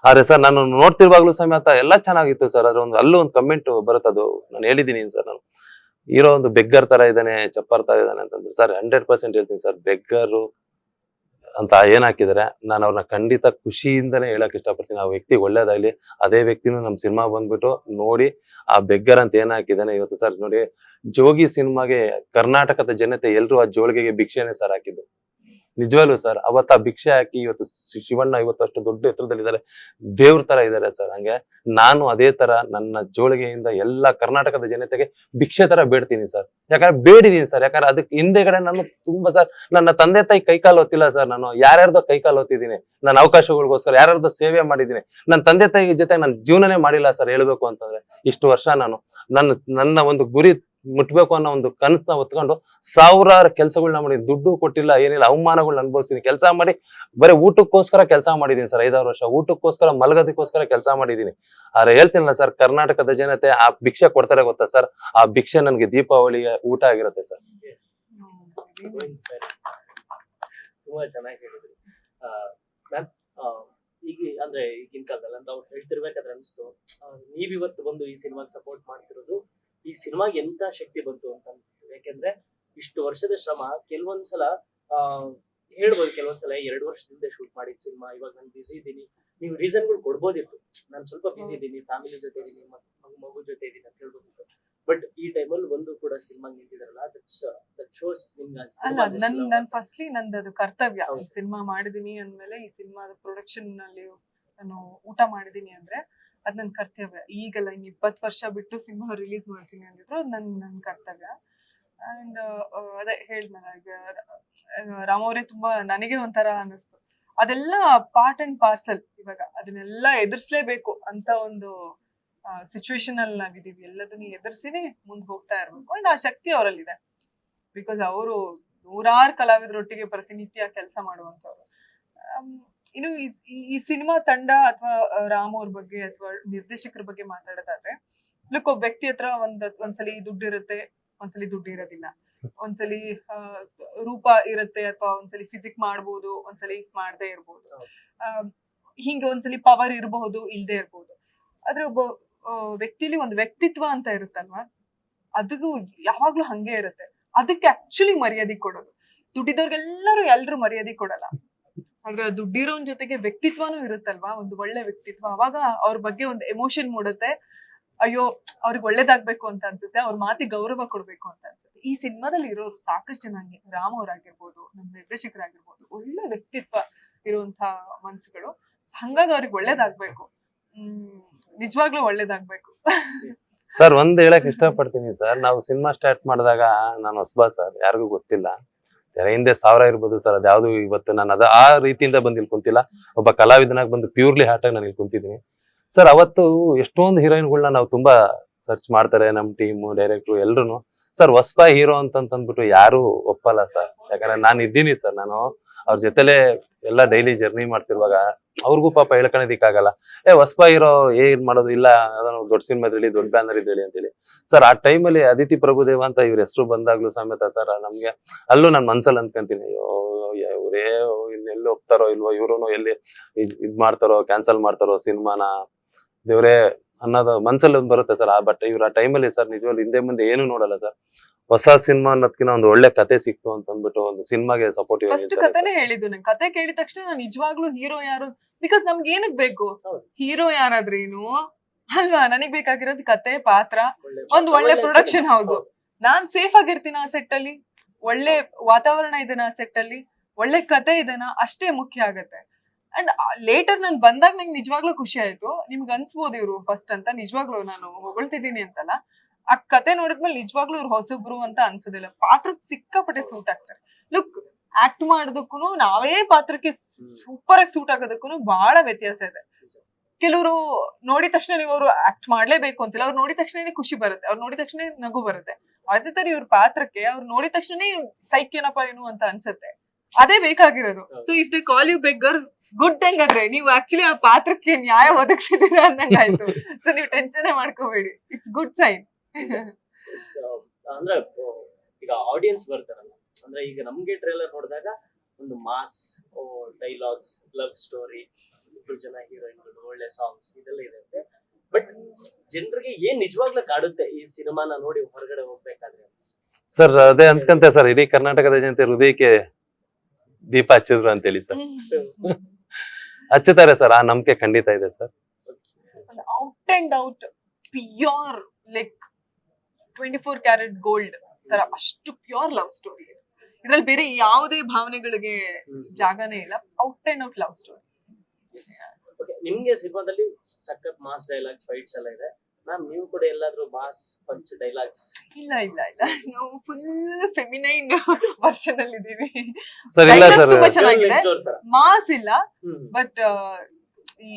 ಆದ್ರೆ ಸರ್, ನಾನು ನೋಡ್ತಿರುವಾಗ್ಲೂ ಸಮೇತ ಎಲ್ಲ ಚೆನ್ನಾಗಿತ್ತು ಸರ್ ಅದ್ರ ಒಂದು ಅಲ್ಲೂ ಒಂದು ಕಮೆಂಟ್ ಬರುತ್ತೆ ಅದು ನಾನು ಹೇಳಿದ್ದೀನಿ ಸರ್ ಇರೋ ಒಂದು ಬೆಗ್ಗರ್ ತರ ಇದ್ದಾನೆ, ಚಪ್ಪರ್ ತರ ಇದ್ದಾನೆ ಅಂತಂದ್ರೆ, ಸರ್ ಹಂಡ್ರೆಡ್ ಪರ್ಸೆಂಟ್ ಹೇಳ್ತೀನಿ ಸರ್, ಬೆಗ್ಗರು ಅಂತ ಏನ್ ಹಾಕಿದ್ರೆ ನಾನು ಅವ್ರನ್ನ ಖಂಡಿತ ಖುಷಿಯಿಂದನೇ ಹೇಳಕ್ ಇಷ್ಟಪಡ್ತೀನಿ. ಆ ವ್ಯಕ್ತಿ ಒಳ್ಳೇದಾಗ್ಲಿ, ಅದೇ ವ್ಯಕ್ತಿನೂ ನಮ್ ಸಿನಿಮಾ ಬಂದ್ಬಿಟ್ಟು ನೋಡಿ, ಆ ಬೆಗ್ಗರ್ ಅಂತ ಏನ್ ಹಾಕಿದಾನೆ ಇವತ್ತು ಸರ್, ನೋಡಿ, ಜೋಗಿ ಸಿನಿಮಾಗೆ ಕರ್ನಾಟಕದ ಜನತೆ ಎಲ್ರು ಆ ಜೋಳಿಗೆಗೆ ಭಿಕ್ಷೆನೆ ಸರ್ ಹಾಕಿದ್ದು. ನಿಜವಾಗ್ಲೂ ಸರ್, ಅವತ್ತ ಭಿಕ್ಷೆ ಹಾಕಿ ಇವತ್ತು ಶಿವಣ್ಣ ಇವತ್ತು ಅಷ್ಟು ದೊಡ್ಡ ಎತ್ತರದಲ್ಲಿದ್ದಾರೆ. ದೇವ್ರ ತರ ಇದ್ದಾರೆ ಸರ್ ಹಂಗೆ. ನಾನು ಅದೇ ತರ ನನ್ನ ಜೋಳಿಗೆಯಿಂದ ಎಲ್ಲಾ ಕರ್ನಾಟಕದ ಜನತೆಗೆ ಭಿಕ್ಷೆ ತರ ಬೇಡ್ತೀನಿ ಸರ್. ಯಾಕಂದ್ರೆ ಬೇಡಿದೀನಿ ಸರ್, ಯಾಕಂದ್ರೆ ಅದಕ್ಕೆ ಹಿಂದೆಗಡೆ ನಾನು ತುಂಬಾ ಸರ್, ನನ್ನ ತಂದೆ ತಾಯಿ ಕೈಕಾಲು ಹೊತ್ತಿಲ್ಲ ಸರ್ ನಾನು. ಯಾರ್ಯಾರ್ದೋ ಕೈಕಾಲು ಹೊತ್ತಿದ್ದೀನಿ. ನನ್ನ ಅವಕಾಶಗಳಿಗೋಸ್ಕರ ಯಾರ್ಯಾರ್ದೋ ಸೇವೆ ಮಾಡಿದ್ದೀನಿ. ನನ್ನ ತಂದೆ ತಾಯಿ ಜೊತೆ ನನ್ನ ಜೀವನನೇ ಮಾಡಿಲ್ಲ ಸರ್ ಹೇಳ್ಬೇಕು ಅಂತಂದ್ರೆ ಇಷ್ಟು ವರ್ಷ ನಾನು. ನನ್ನ ನನ್ನ ಒಂದು ಗುರಿ ಮುಟ್ಬೇಕು ಅನ್ನೋ ಒಂದು ಕನಸನ್ನ ಹೊತ್ಕೊಂಡು ಸಾವಿರಾರು ಕೆಲಸಗಳನ್ನ ಮಾಡಿ ದುಡ್ಡು ಕೊಟ್ಟಿಲ್ಲ ಏನಿಲ್ಲ ಅವಮಾನಗಳನ್ನ ಅನುಭವಿಸಿದೀನಿ ಕೆಲಸ ಮಾಡಿ ಬರೀ ಊಟಕ್ಕೋಸ್ಕರ ಕೆಲಸ ಮಾಡಿದೀನಿ ಸರ್ ಐದಾರು ವರ್ಷ. ಊಟಕ್ಕೋಸ್ಕರ ಮಲಗೋದಕ್ಕೋಸ್ಕರ ಕೆಲಸ ಮಾಡಿದೀನಿ ಆದ್ರೆ ಹೇಳ್ತೀನಲ್ಲ ಸರ್ ಕರ್ನಾಟಕದ ಜನತೆ ಆ ಭಿಕ್ಷೆ ಕೊಡ್ತಾರೆ ಗೊತ್ತಾ ಸರ್? ಆ ಭಿಕ್ಷೆ ನನ್ಗೆ ದೀಪಾವಳಿಯ ಊಟ ಆಗಿರುತ್ತೆ ಸರ್. ತುಂಬಾ ಚೆನ್ನಾಗಿ ಹೇಳಿದ್ರಿ. ಈಗ ಅಂದ್ರೆ ಈಗಿನ ಕಾಲದಲ್ಲಿ ಅಂತ ಅವ್ರು ಹೇಳ್ತಿರ್ಬೇಕಾದ್ರೆ ಅನಿಸ್ತು ನೀವಿವತ್ತು ಬಂದು ಈ ಸಿನಿಮಾಗೆ ಸಪೋರ್ಟ್ ಮಾಡ್ತಿರೋದು ಈ ಸಿನಿಮಾಗೆ ಎಂತ ಶಕ್ತಿ ಬಂತು ಅಂತ ಅನ್ಸುತ್ತೆ. ಯಾಕೆಂದ್ರೆ ಇಷ್ಟು ವರ್ಷದ ಶ್ರಮ ಕೆಲವೊಂದ್ಸಲ ಆ ಹೇಳ್ಬೋದು ಕೆಲವೊಂದ್ಸಲ ಎರಡು ವರ್ಷದಿಂದ ಶೂಟ್ ಮಾಡಿದ ಸಿನಿಮಾ ಇವಾಗ ನಾನು ಬಿಸಿ ಇದ್ದೀನಿ ನೀವು ರೀಸನ್ಗಳು ಕೊಡ್ಬೋದಿತ್ತು. ನಾನು ಸ್ವಲ್ಪ ಬಿಸಿ ಇದ್ದೀನಿ ಫ್ಯಾಮಿಲಿ ಜೊತೆ ಇದ್ದೀನಿ ಮಗು ಮಗು ಜೊತೆ ಇದ್ದೀನಿ ಅಂತ ಹೇಳ್ಬೋದಿತ್ತು. ಬಟ್ ಈ ಟೈಮಲ್ಲಿ ಒಂದು ಕೂಡ ಸಿನಿಮಾ ನಿಂತಿದಾರಲ್ಲ ದಟ್ ಶೋಸ್ ಅಲ್ಲ ನನ್ ನನ್ ಫಸ್ಟ್ಲಿ ಕರ್ತವ್ಯ. ಸಿನಿಮಾ ಮಾಡಿದೀನಿ ಅಂದ್ಮೇಲೆ ಈ ಸಿನಿಮಾದ ಪ್ರೊಡಕ್ಷನ್ನಲ್ಲಿ ನಾನು ಊಟ ಮಾಡಿದೀನಿ ಅಂದ್ರೆ ಅದ್ ನನ್ ಕರ್ತವ್ಯ. ಈಗಲ್ಲ ಇನ್ ಇಪ್ಪತ್ತು ವರ್ಷ ಬಿಟ್ಟು ಸಿನಿಮಾ ರಿಲೀಸ್ ಮಾಡ್ತೀನಿ ಅಂದಿದ್ರು ಅದ್ ನನ್ ನನ್ ಕರ್ತವ್ಯ. ಅಂಡ್ ಅದೇ ಹೇಳ್ದಲ್ಲ ಈಗ ರಾಮ್ ತುಂಬಾ ನನಗೆ ಒಂಥರ ಅನಿಸ್ತು ಅದೆಲ್ಲ ಪಾರ್ಟ್ ಅಂಡ್ ಪಾರ್ಸಲ್ ಇವಾಗ. ಅದನ್ನೆಲ್ಲ ಎದುರಿಸ್ಲೇಬೇಕು ಅಂತ ಒಂದು ಸಿಚುವೇಶನ್ ಅಲ್ಲಿ ನಾವಿದೀವಿ ಎಲ್ಲದನ್ನ ಎದುರಿಸಿನೇ ಮುಂದೆ ಹೋಗ್ತಾ ಇರ್ಬೇಕು. ಅಂಡ್ ಆ ಶಕ್ತಿ ಅವರಲ್ಲಿದೆ. ಬಿಕಾಸ್ ಅವರು ನೂರಾರು ಕಲಾವಿದರೊಟ್ಟಿಗೆ ಪ್ರತಿನಿತ್ಯ ಕೆಲಸ ಮಾಡುವಂತವ್ರು ಆಮ್, ಇನ್ನು ಈ ಸಿನಿಮಾ ತಂಡ ಅಥವಾ ರಾಮ್ ಅವ್ರ ಬಗ್ಗೆ ಅಥವಾ ನಿರ್ದೇಶಕರ ಬಗ್ಗೆ ಮಾತಾಡೋದಾದ್ರೆ ಲುಕ್ ಒಬ್ಬ ವ್ಯಕ್ತಿ ಹತ್ರ ಒಂದ್ ಒಂದ್ಸಲಿ ದುಡ್ಡು ಇರುತ್ತೆ ಒಂದ್ಸಲಿ ದುಡ್ಡು ಇರೋದಿಲ್ಲ. ಒಂದ್ಸಲಿ ರೂಪ ಇರುತ್ತೆ ಅಥವಾ ಒಂದ್ಸಲಿ ಫಿಸಿಕ್ ಮಾಡ್ಬೋದು ಒಂದ್ಸಲಿ ಮಾಡದೇ ಇರ್ಬೋದು. ಹಿಂಗೆ ಒಂದ್ಸಲಿ ಪವರ್ ಇರಬಹುದು ಇಲ್ದೇ ಇರ್ಬೋದು. ಆದ್ರೆ ಒಬ್ಬ ವ್ಯಕ್ತಿಲಿ ಒಂದು ವ್ಯಕ್ತಿತ್ವ ಅಂತ ಇರುತ್ತಲ್ವಾ ಅದಕ್ಕೂ ಯಾವಾಗ್ಲೂ ಹಂಗೆ ಇರುತ್ತೆ. ಅದಕ್ಕೆ ಆಕ್ಚುಲಿ ಮರ್ಯಾದೆ ಕೊಡೋದು. ದುಡ್ಡಿದವ್ರಿಗೆಲ್ಲರೂ ಎಲ್ರು ಮರ್ಯಾದೆ ಕೊಡಲ್ಲ. ಆದ್ರೆ ದುಡ್ಡಿರೋ ಜೊತೆಗೆ ವ್ಯಕ್ತಿತ್ವನೂ ಇರುತ್ತಲ್ವಾ? ಒಂದು ಒಳ್ಳೆ ವ್ಯಕ್ತಿತ್ವ. ಅವಾಗ ಅವ್ರ ಬಗ್ಗೆ ಒಂದು ಎಮೋಷನ್ ಮೂಡುತ್ತೆ. ಅಯ್ಯೋ, ಅವ್ರಿಗೆ ಒಳ್ಳೇದಾಗ್ಬೇಕು ಅಂತ ಅನ್ಸುತ್ತೆ. ಅವ್ರ ಮಾತಿಗೆ ಗೌರವ ಕೊಡ್ಬೇಕು ಅಂತ ಅನ್ಸುತ್ತೆ. ಈ ಸಿನಿಮಾದಲ್ಲಿ ಇರೋರು ಸಾಕಷ್ಟು ಜನ ರಾಮ ಅವ್ರಾಗಿರ್ಬೋದು, ನಮ್ಮ ನಿರ್ದೇಶಕರಾಗಿರ್ಬೋದು. ಒಳ್ಳೆ ವ್ಯಕ್ತಿತ್ವ ಇರುವಂತ ಮನ್ಸುಗಳು. ಹಂಗಾಗಿ ಅವ್ರಿಗೆ ಒಳ್ಳೇದಾಗ್ಬೇಕು. ಹ್ಮ್, ನಿಜವಾಗ್ಲೂ ಒಳ್ಳೇದಾಗ್ಬೇಕು. ಸರ್ ಒಂದ್ ಹೇಳಕ್ ಇಷ್ಟಪಡ್ತೀನಿ ಸರ್ ನಾವು ಸಿನಿಮಾ ಸ್ಟಾರ್ಟ್ ಮಾಡಿದಾಗ ನಾನು ಹೊಸಬಾ ಸರ್ ಯಾರಿಗೂ ಗೊತ್ತಿಲ್ಲ. ತೆರೆ ಹಿಂದೆ ಸಾವಿರ ಇರ್ಬೋದು ಸರ್ ಅದ್ಯಾವ್ದು ಇವತ್ತು ನಾನು ಅದ ಆ ರೀತಿಯಿಂದ ಬಂದು ಇಲ್ಲಿ ಕುಂತಿಲ್ಲ ಒಬ್ಬ ಕಲಾವಿದನಾಗ ಬಂದು ಪ್ಯೂರ್ಲಿ ಹಾರ್ಟ್ ಆಗಿ ನಾನು ಇಲ್ಲಿ ಕುಂತಿದ್ದೀನಿ ಸರ್, ಅವತ್ತು ಎಷ್ಟೊಂದು ಹೀರೋಯಿನ್ಗಳನ್ನ ನಾವು ತುಂಬಾ ಸರ್ಚ್ ಮಾಡ್ತಾರೆ ನಮ್ಮ ಟೀಮು ಡೈರೆಕ್ಟ್ರು ಎಲ್ರು ಸರ್, ಹೊಸಬ ಹೀರೋ ಅಂತಂದ್ಬಿಟ್ಟು ಯಾರು ಒಪ್ಪಲ್ಲ ಸರ್. ಯಾಕಂದ್ರೆ ನಾನು ಇದ್ದೀನಿ ಸರ್, ನಾನು ಅವ್ರ ಜೊತೆಲೆ ಎಲ್ಲ ಡೈಲಿ ಜರ್ನಿ ಮಾಡ್ತಿರುವಾಗ ಅವ್ರಿಗೂ ಪಾಪ ಹೇಳ್ಕೊಳೋದಿಕ್ಕಾಗಲ್ಲ ಏ, ಹೊಸ್ಪ ಇರೋ ಏನ್ ಮಾಡೋದು, ಇಲ್ಲ, ಅದನ್ನು ದೊಡ್ಡ ಸಿನಿಮಾ ಹೇಳಿ ದೊಡ್ಡ ಬ್ಯಾನರ್ ಇದ್ದೇಳಿ ಅಂತೇಳಿ. ಸರ್, ಆ ಟೈಮಲ್ಲಿ ಅದಿತಿ ಪ್ರಭುದೇವ ಅಂತ ಇವ್ರ ಹೆಸರು ಬಂದಾಗ್ಲೂ ಸಮೇತ ಸರ್, ನಮ್ಗೆ ಅಲ್ಲೂ ನಾನು ಮನ್ಸಲ್ಲಿ ಅನ್ಕೊಂತೀನಿ ಇವರೇ ಇನ್ನೆಲ್ಲಿ ಹೋಗ್ತಾರೋ ಇಲ್ವೋ ಇವ್ರು ಎಲ್ಲಿ ಇದ್ ಮಾಡ್ತಾರೋ ಕ್ಯಾನ್ಸಲ್ ಮಾಡ್ತಾರೋ ಸಿನಿಮಾನ. ದೇವ್ರೇ, ಅನ್ನೋದು ಮನ್ಸಲ್ಲಿ ಬರುತ್ತೆ ಸರ್. ಆ ಬಟ್ ಇವ್ರ ಆ ಟೈಮಲ್ಲಿ ಸರ್ ನಿಜವಾಗ್ಲು ಹಿಂದೆ ಮುಂದೆ ಏನು ನೋಡಲ್ಲ ಸರ್. ಹೊಸ ಸಿನಿಮಾ ಅನ್ನೋದ್ಕಿಂತ ಒಂದು ಒಳ್ಳೆ ಕತೆ ಸಿಕ್ತು ಅಂತ ಅಂದ್ಬಿಟ್ಟು ಒಂದು ಸಿನಿಮಾಗೆ ಸಪೋರ್ಟ್ ಫಸ್ಟ್ ಕತೆನೇ ಹೇಳಿದ್ದು ನಂಗೆ ಕತೆ ಕೇಳಿದ ತಕ್ಷಣ ನಾನು ನಿಜವಾಗ್ಲೂ ಹೀರೋ ಯಾರು? ಬಿಕಾಸ್ ನಮ್ಗೆ ಏನಕ್ ಬೇಕು? ಹೀರೋ ಯಾರಾದ್ರೇನು ಅಲ್ವಾ? ನನಗ್ ಬೇಕಾಗಿರೋದು ಕತೆ ಪಾತ್ರ ಒಂದು ಒಳ್ಳೆ ಪ್ರೊಡಕ್ಷನ್ ಹೌಸ್. ನಾನ್ ಸೇಫ್ ಆಗಿರ್ತೀನಿ ಆ ಸೆಟ್ ಅಲ್ಲಿ. ಒಳ್ಳೆ ವಾತಾವರಣ ಇದೆನಾ ಆ ಸೆಟ್ ಅಲ್ಲಿ? ಒಳ್ಳೆ ಕತೆ ಇದೆನಾ? ಅಷ್ಟೇ ಮುಖ್ಯ ಆಗತ್ತೆ. ಅಂಡ್ ಲೇಟರ್ ನಾನು ಬಂದಾಗ ನಂಗೆ ನಿಜವಾಗ್ಲೂ ಖುಷಿ ಆಯ್ತು. ನಿಮ್ಗೆ ಅನ್ಸ್ಬೋದು ಇವ್ರು ಫಸ್ಟ್ ಅಂತ. ನಿಜವಾಗ್ಲೂ ನಾನು ಹೊಗಳ್ತಿದ್ದೀನಿ ಅಂತಲ್ಲ. ಆ ಕತೆ ನೋಡಿದ್ಮೇಲೆ ನಿಜವಾಗ್ಲೂ ಇವ್ರು ಹೊಸಬ್ರು ಅಂತ ಅನ್ಸೋದಿಲ್ಲ. ಪಾತ್ರಕ್ಕೆ ಸಿಕ್ಕಾಪಟ್ಟೆ ಸೂಟ್ ಆಗ್ತಾರೆ ಲುಕ್ ಆಕ್ಟ್ ಮಾಡೋದಕ್ಕೂ ನಾವೇ ಪಾತ್ರಕ್ಕೆ ಸೂಪರ್ ಆಗಿ ಸೂಟ್ ಆಗೋದಕ್ಕೂ ಬಹಳ ವ್ಯತ್ಯಾಸ ಇದೆ. ಕೆಲವರು ನೋಡಿದ ತಕ್ಷಣ ನೀವು ಅವರು ಆಕ್ಟ್ ಮಾಡ್ಲೇಬೇಕು ಅಂತಿಲ್ಲ. ಅವ್ರು ನೋಡಿದ ತಕ್ಷಣ ಖುಷಿ ಬರುತ್ತೆ. ಅವ್ರು ನೋಡಿದ ತಕ್ಷಣ ನಗು ಬರುತ್ತೆ. ಅದೇ ತರ ಇವ್ರ ಪಾತ್ರಕ್ಕೆ ಅವ್ರು ನೋಡಿದ ತಕ್ಷಣ ಸೈಕ್ಯನಪ್ಪ ಏನು ಅಂತ ಅನ್ಸುತ್ತೆ. ಅದೇ ಬೇಕಾಗಿರೋದು. So if they call you beggar good ಹಂಗಾದ್ರೆ ನೀವು ಆಕ್ಚುಲಿ ಆ ಪಾತ್ರಕ್ಕೆ ನ್ಯಾಯ ಒದಗಿಸಿದೀರ ಅಂದಂಗಾಯ್ತು. ಸೊ ನೀವು ಟೆನ್ಷನ್ ಮಾಡ್ಕೋಬೇಡಿ. ಇಟ್ಸ್ ಗುಡ್ ಸೈನ್ So, ಅಂದ್ರೆ ಈಗ ಆಡಿಯನ್ಸ್ ಬರ್ತಾರಲ್ಲ ಅಂದ್ರೆ ಈಗ ನಮ್ಗೆ ಟ್ರೇಲರ್ ನೋಡಿದಾಗ ಒಂದು ಮಾಸ್ ಡೈಲಾಗ್ಸ್ ಲವ್ ಸ್ಟೋರಿ ಇಬ್ರು ಜನ ಹೀರೋಯಿನ್ಗಳು ಒಳ್ಳೆ ಸಾಂಗ್ಸ್ ಇದೆಲ್ಲ ಇರುತ್ತೆ. ಬಟ್ ಜನರಿಗೆ ಏನ್ ನಿಜವಾಗ್ಲೂ ಕಾಡುತ್ತೆ ಈ ಸಿನಿಮಾನ ನೋಡಿ ಹೊರಗಡೆ ಹೋಗ್ಬೇಕಾದ್ರೆ? ಸರ್ ಅದೇ ಅನ್ಕಂತೆ ಸರ್ ಇಡೀ ಕರ್ನಾಟಕದ ಜನತೆ ಹೃದಯಕ್ಕೆ ದೀಪ ಹಚ್ಚಿದ್ರು ಅಂತೇಳಿ ಸರ್ ಹಚ್ಚುತ್ತಾರೆ ಸರ್ ಆ ನಂಬಿಕೆ ಖಂಡಿತ ಇದೆ sir out and out pure like twenty four carat gold ತರ ಅಷ್ಟು ಪ್ಯೂರ್ ಲವ್ ಸ್ಟೋರಿ ಇದ್ರಲ್ಲಿ ಬೇರೆ ಯಾವುದೇ ಭಾವನೆಗಳಿಗೆ ಜಾಗನೇ ಇಲ್ಲ. Out and out love story ನಿಮ್ಗೆ ಸಿನಿಮಾದಲ್ಲಿ ಸಖತ್ ಮಾಸ್ ಡೈಲಾಗ್ಸ್ ಫೈಟ್ಸ್ ಎಲ್ಲ ಇದೆ. ಮ್ಯಾಮ್ ನೀವು ಕೂಡ ಎಲ್ಲಾದ್ರೂ ಮಾಸ್ ಪಂಚ್ ಡೈಲಾಗ್ಸ್ ಇಲ್ಲ ಇಲ್ಲ ಇಲ್ಲ. ನಾವು ಫುಲ್ ಫೆಮಿನೈನ್ ವರ್ಷನ್ ಅಲ್ಲಿ ಇದೀವಿ. ಸರ್ ಇಲ್ಲ ಸರ್. ತುಂಬಾ ಚೆನ್ನಾಗಿದೆ. ಮಾಸ್ ಇಲ್ಲ ಬಟ್ ಈ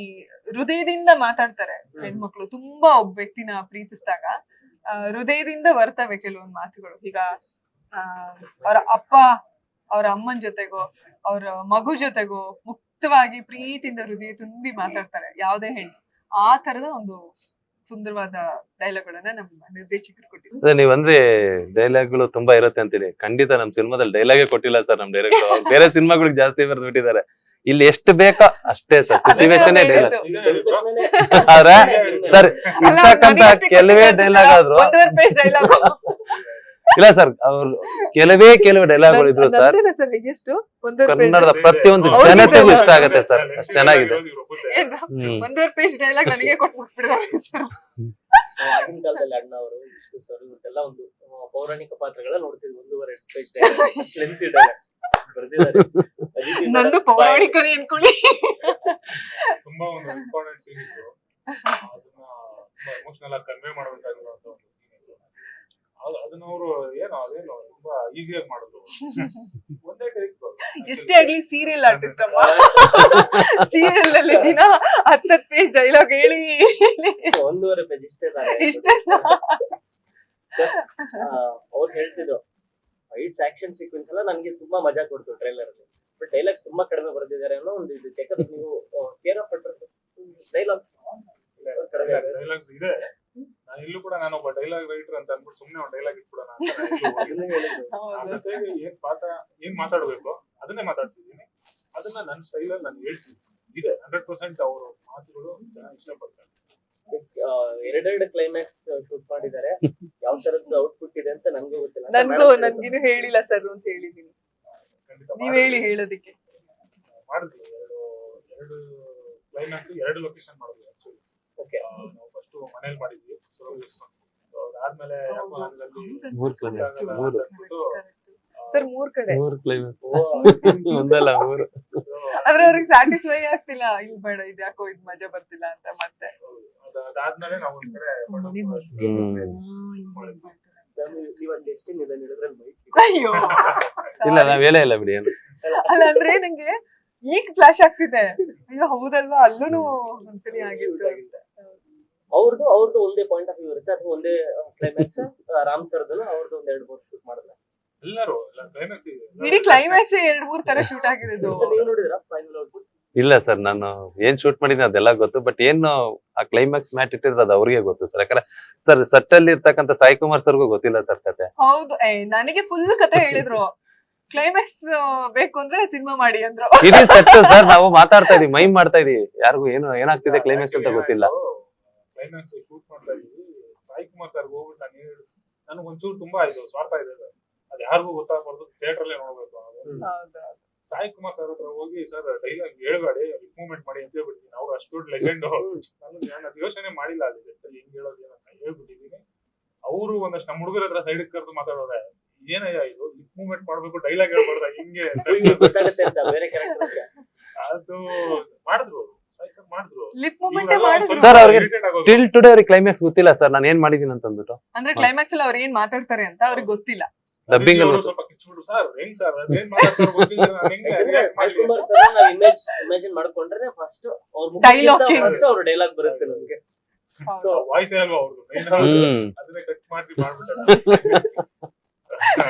ಹೃದಯದಿಂದ ಮಾತಾಡ್ತಾರೆ. ಹೆಣ್ಮಕ್ಳು. ತುಂಬಾ ಒಬ್ಬ ವ್ಯಕ್ತಿನ ಪ್ರೀತಿಸಿದಾಗ ಹೃದಯದಿಂದ ಬರ್ತವೆ ಕೆಲವೊಂದು ಮಾತುಗಳು. ಈಗ ಅವರ ಅಪ್ಪ ಅವ್ರ ಅಮ್ಮನ ಜೊತೆಗೋ, ಅವ್ರ ಮಗು ಜೊತೆಗೋ ಮುಕ್ತವಾಗಿ ಪ್ರೀತಿಯಿಂದ ಹೃದಯ ತುಂಬಿ ಮಾತಾಡ್ತಾರೆ. ಯಾವುದೇ ಹೆಣ್ಣು. ಆ ತರದ ಒಂದು ಸುಂದರವಾದ ಡೈಲಾಗ್ಗಳನ್ನ ನಮ್ಮ ನಿರ್ದೇಶಕರು ಕೊಟ್ಟಿದ್ದಾರೆ. ನೀವ್ ಅಂದ್ರೆ ಡೈಲಾಗ್ಗಳು ತುಂಬಾ ಇರುತ್ತೆ ಅಂತೀರಿ. ಖಂಡಿತ ನಮ್ ಸಿನಿಮಾದಲ್ಲಿ ಡೈಲಾಗೇ ಕೊಟ್ಟಿಲ್ಲ ಸರ್ ನಮ್ ಡೈರೆಕ್ಟರ್. ಬೇರೆ ಸಿನಿಮಾಗಳಿಗೆ ಜಾಸ್ತಿ ಬರ್ದು ಬಿಟ್ಟಿದ್ದಾರೆ ಇಲ್ಲಿ ಎಷ್ಟು ಬೇಕೋ? ಅಷ್ಟೇ ಸರ್. ಸಿಚುವೇಶನ್ ಡೈಲಾಗ್ ಆದ್ರೆ ಸರ್ ಇರ್ತಕ್ಕಂತ ಕೆಲವೇ ಡೈಲಾಗ್ ಆದ್ರು ಡೈಲಾಗ್ ಇಲ್ಲ ಸರ್ ಅವ್ರು ಕೆಲವೇ ಕೆಲವು ಡೈಲಾಗ್ ಇದ್ರು ಸರ್. ಸರ್ ಎಷ್ಟು ಒಂದೂವರೆ ಕನ್ನಡದ ಪ್ರತಿಯೊಂದು ಜನತೆಗೂ ಇಷ್ಟ ಆಗತ್ತೆ ಸರ್. ಅಷ್ಟು ಚೆನ್ನಾಗಿದೆ. ಒಂದೂವರೆ ಪೇಜ್ ಡೈಲಾಗ್ ನನಗೆ ಕೊಟ್ಟು ಮುಗಿಸ್ಬಿಡಿದಾರೆ ಸರ್. ಆಗಿನ ಕಾಲದಲ್ಲಿ ಅಣ್ಣ ಅವರು ವಿಷ್ಣು ಸರ್ ಇವ್ರದ್ದೆಲ್ಲ ಒಂದು ಪೌರಾಣಿಕ ಪಾತ್ರಗಳ ನೋಡ್ತಿದ್ವಿ. ಒಂದೂವರೆ ಪೇಜ್ ಲೆಂತ್ ಬರ್ದಿದ್ದಾರೆ ನಂದು ಪೌರಾಣಿಕನೇ ಅನ್ಕೊಳ್ಳಿ. ತುಂಬಾ ಒಂದು ಇಂಪಾರ್ಟೆಂಟ್ ಸೀನ್ ಇತ್ತು. ಅದನ್ನ ತುಂಬಾ ಎಮೋಷನಲ್ ಆಗಿ ಕನ್ವೆ ಮಾಡಬೇಕಾಗಿರುವಂತ ಒಂದು ಸೀನ್ ಇತ್ತು. ಅದನ್ನ ಅವರು ಏನೋ ಅದೇನು ತುಂಬಾ ಈಸಿಯಾಗಿ ಮಾಡೋದು ಒಂದೇ ಟೈಪ್ ಎಷ್ಟೇ ಆಗ್ಲಿ ಸೀರಿಯಲ್ ಆರ್ಟಿಸ್ಟ್ ಅಮ್ಮ. ಸೀರಿಯಲ್ ಅಲ್ಲಿ ದಿನ ಹತ್ತತ್ ಪೇಜ್ ಡೈಲಾಗ್ ಹೇಳಿ. ಒಂದೂವರೆ ಪೇಜ್ ಇಷ್ಟೇ ಇಷ್ಟ ಇಷ್ಟೇ ಅವ್ರು ಹೇಳ್ತಿದ್ರು ಫೈಟ್ಸ್ ಆಕ್ಷನ್ ಸೀಕ್ವೆನ್ಸ್ ಎಲ್ಲ ನನಗೆ ತುಂಬಾ ಮಜಾ ಕೊಡ್ತು ಟ್ರೈಲರ್ ಅಲ್ಲಿ. ಬಟ್ ಡೈಲಾಗ್ಸ್ ತುಂಬಾ ಕಡಿಮೆ ಬರೆದಿದ್ದಾರೆ ಅನ್ನೋ ಒಂದು ಇದು. ಯಾಕಂದ್ರೆ ನೀವು ಕೇರ್ ಆಫ್ ಡೈಲಾಗ್ಸ್ ಕಡಿಮೆ ಆಗಿದೆ. ಡೈಲಾಗ್ಸ್ ಇದೆ. ನಾನು ಇಲ್ಲೂ ಕೂಡ ನಾನು ಒಬ್ಬ ಡೈಲಾಗ್ ರೈಟರ್ ಅಂತ ಅಂದ್ಬಿಟ್ಟು ಸುಮ್ಮನೆ ಒಂದು ಡೈಲಾಗ್ ಇಟ್ಬಿಡೋಣ ನಾನು ಜೊತೆಗೆ ಏನ್ ಪಾಠ ಏನ್ ಮಾತಾಡ್ಬೇಕು? ಅದನ್ನೇ ಮಾತಾಡ್ಸಿದೀನಿ ಅದನ್ನ ನನ್ನ ಸ್ಟೈಲಲ್ಲಿ ನಾನು ಹೇಳ್ಸಿದ್ದೀನಿ. ಇದೆ. ಹಂಡ್ರೆಡ್ ಪರ್ಸೆಂಟ್ ಅವರು ಮಾತುಗಳು ಚೆನ್ನಾಗಿ ಇಷ್ಟಪಡ್ತಾರೆ. ಎರಡೆರಡು ಕ್ಲೈಮ್ಯಾಕ್ಸ್ ಶೂಟ್ ಮಾಡಿದ್ದಾರೆ. ಯಾವ ತರದ್ದು ಔಟ್ಪುಟ್ ಇದೆ ಅಂತ ನನಗೂ ಗೊತ್ತಿಲ್ಲ. ನನ್ಗೂ ನನ್ಗಿನ್ನು ಹೇಳಿಲ್ಲ ಸರ್ ಅಂತ ಹೇಳಿದೀನಿ ನೀವ್ ಹೇಳಿ ಹೇಳೋದಿಕ್ಕೆ. ಮಾಡಿದ್ವಿ ಎರಡು ಎರಡು ಕ್ಲೈಮ್ಯಾಕ್ಸ್ ಎರಡು ಲೊಕೇಶನ್ ಮಾಡಿದ್ವಿ ಆಕ್ಚುಲಿ Okay. ನಾವು ಫಸ್ಟ್ ಮನೇಲಿ ಮಾಡಿದ್ವಿ. ಅದಾದ್ಮೇಲೆ ಯಾಕೋ ನನಗಲ್ಲಿ ಮೂರ್ climax, ಮೂರು ಸರ್ ಮೂರ್. ಕಡೆ. ಮೂರ್ ಕ್ಲೈಮ್ಯಾಕ್ಸ್ ಒಂದಲ್ಲ ಮೂರು. ಆದ್ರೆ ಅವ್ರಿಗೆ ಸ್ಯಾಟಿಸ್ಫೈ ಆಗ್ತಿಲ್ಲ. ಇಲ್ಲಿ ಬೇಡ ಇದು ಯಾಕೋ ಇದು ಮಜಾ ಬರ್ತಿಲ್ಲ ಅಂತ ಮತ್ತೆ. ಅದಾದ್ಮೇಲೆ ನಾವು ಒಂದ್ ಕಡೆ ಇವತ್ತು ಎಷ್ಟು ನಿಧಾನ ಅಯ್ಯೋ. ಇಲ್ಲ ನಾವ್ ಹೇಳೇ ಇಲ್ಲ ಬಿಡಿ ಏನು. ಅಲ್ಲ ಅಂದ್ರೆ ನಂಗೆ ಈಗ ಫ್ಲಾಶ್ ಆಗ್ತಿದೆ. ಅಯ್ಯೋ ಹೌದಲ್ವಾ? ಅಲ್ಲೂ ಒಂದ್ಸರಿ ಆಗಿತ್ತು. ಅವ್ರದ್ದು ಅವ್ರದ್ದು ಒಂದೇ ಪಾಯಿಂಟ್ ಆಫ್ ವ್ಯೂ ಇರುತ್ತೆ. ಅಥವಾ ಒಂದೇ ಕ್ಲೈಮ್ಯಾಕ್ಸ್ ರಾಮ್ ಸರ್ದನು ಅವ್ರದ್ದು ಒಂದ್ ಎರಡು ಮೂರು ಶೂಟ್ ಮಾಡಿದ್ರೆ. ಎಲ್ಲರೂ ಕ್ಲೈಮ್ಯಾಕ್ಸ್ ಇಡೀ ಕ್ಲೈಮ್ಯಾಕ್ಸ್ ಎರಡ್ ಮೂರ್ ತರ ಶೂಟ್ ಆಗಿರೋದು. ನೀವು ನೋಡಿದ್ರ? ಫೈನಲ್ ಔಟ್ಪುಟ್ ಇಲ್ಲ ಸರ್ ನಾನು ಏನ್ ಶೂಟ್ ಮಾಡಿದ್ದೀನಿ ಅದೆಲ್ಲ ಗೊತ್ತು ಬಟ್ ಏನು ಆ ಕ್ಲೈಮ್ಯಾಕ್ಸ್ ಮ್ಯಾಟ್ ಇಟ್ಟಿರೋದು ಅದು ಅವ್ರಿಗೆ ಗೊತ್ತು ಸರ್. ಯಾಕಂದ್ರೆ ಸರ್ ಸೆಟ್ ಅಲ್ಲಿ ಇರ್ತಕ್ಕಂಥ ಸಾಯಿ ಕುಮಾರ್ ಸರ್ಗೂ ಗೊತ್ತಿಲ್ಲ ಸರ್ ಕತೆ. ಹೌದು ಏ ನನಗೆ ಫುಲ್ ಕತೆ ಹೇಳಿದ್ರು. ಕ್ಲೈಮ್ಯಾಕ್ಸ್ ಬೇಕು ಅಂದ್ರೆ ಸಿನಿಮಾ ಮಾಡಿ ಅಂದ್ರು. ಇದು ಸೆಟ್ ಸರ್ ನಾವು ಮಾತಾಡ್ತಾ ಇದೀವಿ ಮೈಮ್ ಮಾಡ್ತಾ ಇದೀವಿ. ಯಾರಿಗೂ ಏನು ಏನಾಗ್ತಿದೆ ಕ್ಲೈಮ್ಯಾಕ್ಸ್ ಅಂತ ಗೊತ್ತಿಲ್ಲ. ಕ್ಲೈಮ್ಯಾಕ್ಸ್ ಶೂಟ್ ಮಾಡ್ತಾ ಇದೀವಿ. ಸಾಯಿ ಕುಮಾರ್ ಸರ್ ಹೋಗ್ಬಿಟ್ಟು ನಾನು ಹೇಳಿ ನನಗೆ ಒಂಚೂರು ತುಂಬಾ ಇದು ಸ್ವಾರ್ಥ ಇದೆ ಅದು. ಅದು ಯಾರಿಗೂ ಗೊತ್ತಾಗಬಾರ್ದು ಥಿಯೇಟರ್ ಅಲ್ಲೇ ನೋಡ್ಬೇಕು. ಹೌದು. ಸಾಯಿ ಕುಮಾರ್ ಸರ್ ಹತ್ರ ಹೋಗಿ ಸರ್ ಡೈಲಾಗ್ ಹೇಳ್ಬೇಡಿ ಮೂವ್ಮೆಂಟ್ ಮಾಡಿ ಅಂತ ಹೇಳ್ಬಿಡ್ತೀನಿ. ಅವ್ರು ಅಷ್ಟು ದೊಡ್ಡ ಲೆಜೆಂಡ್ ನಾನು ಅದು ಯೋಚನೆ ಮಾಡಿಲ್ಲ ಅಲ್ಲಿ ಜೊತೆ ಹಿಂಗ್ ಹೇಳೋದು ಏನಂತ ಹೇಳ್ಬಿಟ್ಟಿದೀನಿ ಅವರು ಒಂದಷ್ಟು ನಮ್ಮ ಹುಡುಗರ ಹತ್ರ ಸೈಡ್ ಕರೆದು ಮಾತಾಡೋರೆ ಏನಯ್ಯ ಇದು? ಲಿಪ್ ಮೂವ್ಮೆಂಟ್ ಮಾಡ್ಬೇಕು ಡೈಲಾಗ್ ಹೇಳ್ಬಾರ್ದ? ಹಿಂಗೆ? ಗೊತ್ತಾಗುತ್ತೆ ಅಂತ ಬೇರೆ ಕ್ಯಾರೆಕ್ಟರ್ಸ್ ಅದು ಮಾಡಿದ್ರು ಸರ್ ಅವ್ರಿಗೆ ಟಿಲ್ ಟುಡೇ ಅವ್ರಿಗೆ ಕ್ಲೈಮ್ಯಾಕ್ಸ್ ಗೊತ್ತಿಲ್ಲ ಸರ್ ನಾನು ಏನ್ ಮಾಡಿದೀನಿ ಅಂತ ಅಂದ್ಬಿಟ್ಟು ಅಂದ್ರೆ ಕ್ಲೈಮ್ಯಾಕ್ಸ್ ಅಲ್ಲಿ ಅವ್ರು ಏನ್ ಮಾತಾಡ್ತಾರೆ ಅಂತ ಅವ್ರಿಗೆ ಗೊತ್ತಿಲ್ಲ. ಡಬ್ಬಿಂಗ್ ಅಲ್ಲಿ ಸ್ವಲ್ಪ ಕಿಚ್ಚಿಬಿಡು ಸರ್ ಹೆಂಗ್ ಸರ್? ಅದೇನ್ ಮಾತಾಡ್ತಾರೋ ಗೊತ್ತಿಲ್ಲ. ನಾನು ಹೆಂಗ್? ಕುಮಾರ್ ಸರ್ ನಾವು ಇಮೇಜ್ ಇಮ್ಯಾಜಿನ್ ಮಾಡ್ಕೊಂಡ್ರೆ ಫಸ್ಟ್ ಅವ್ರ ಡೈಲಾಗ್ ಫಸ್ಟ್ ಅವ್ರ ಡೈಲಾಗ್ ಬರುತ್ತೆ ನಮ್ಗೆ. ಸೊ ವಾಯ್ಸ್ ಅಲ್ವಾ ಅವ್ರದ್ದು ಅದನ್ನೇ ಕಟ್ ಮಾಡಿಸಿ ಮಾಡ್ಬಿಟ್ಟಾರೆ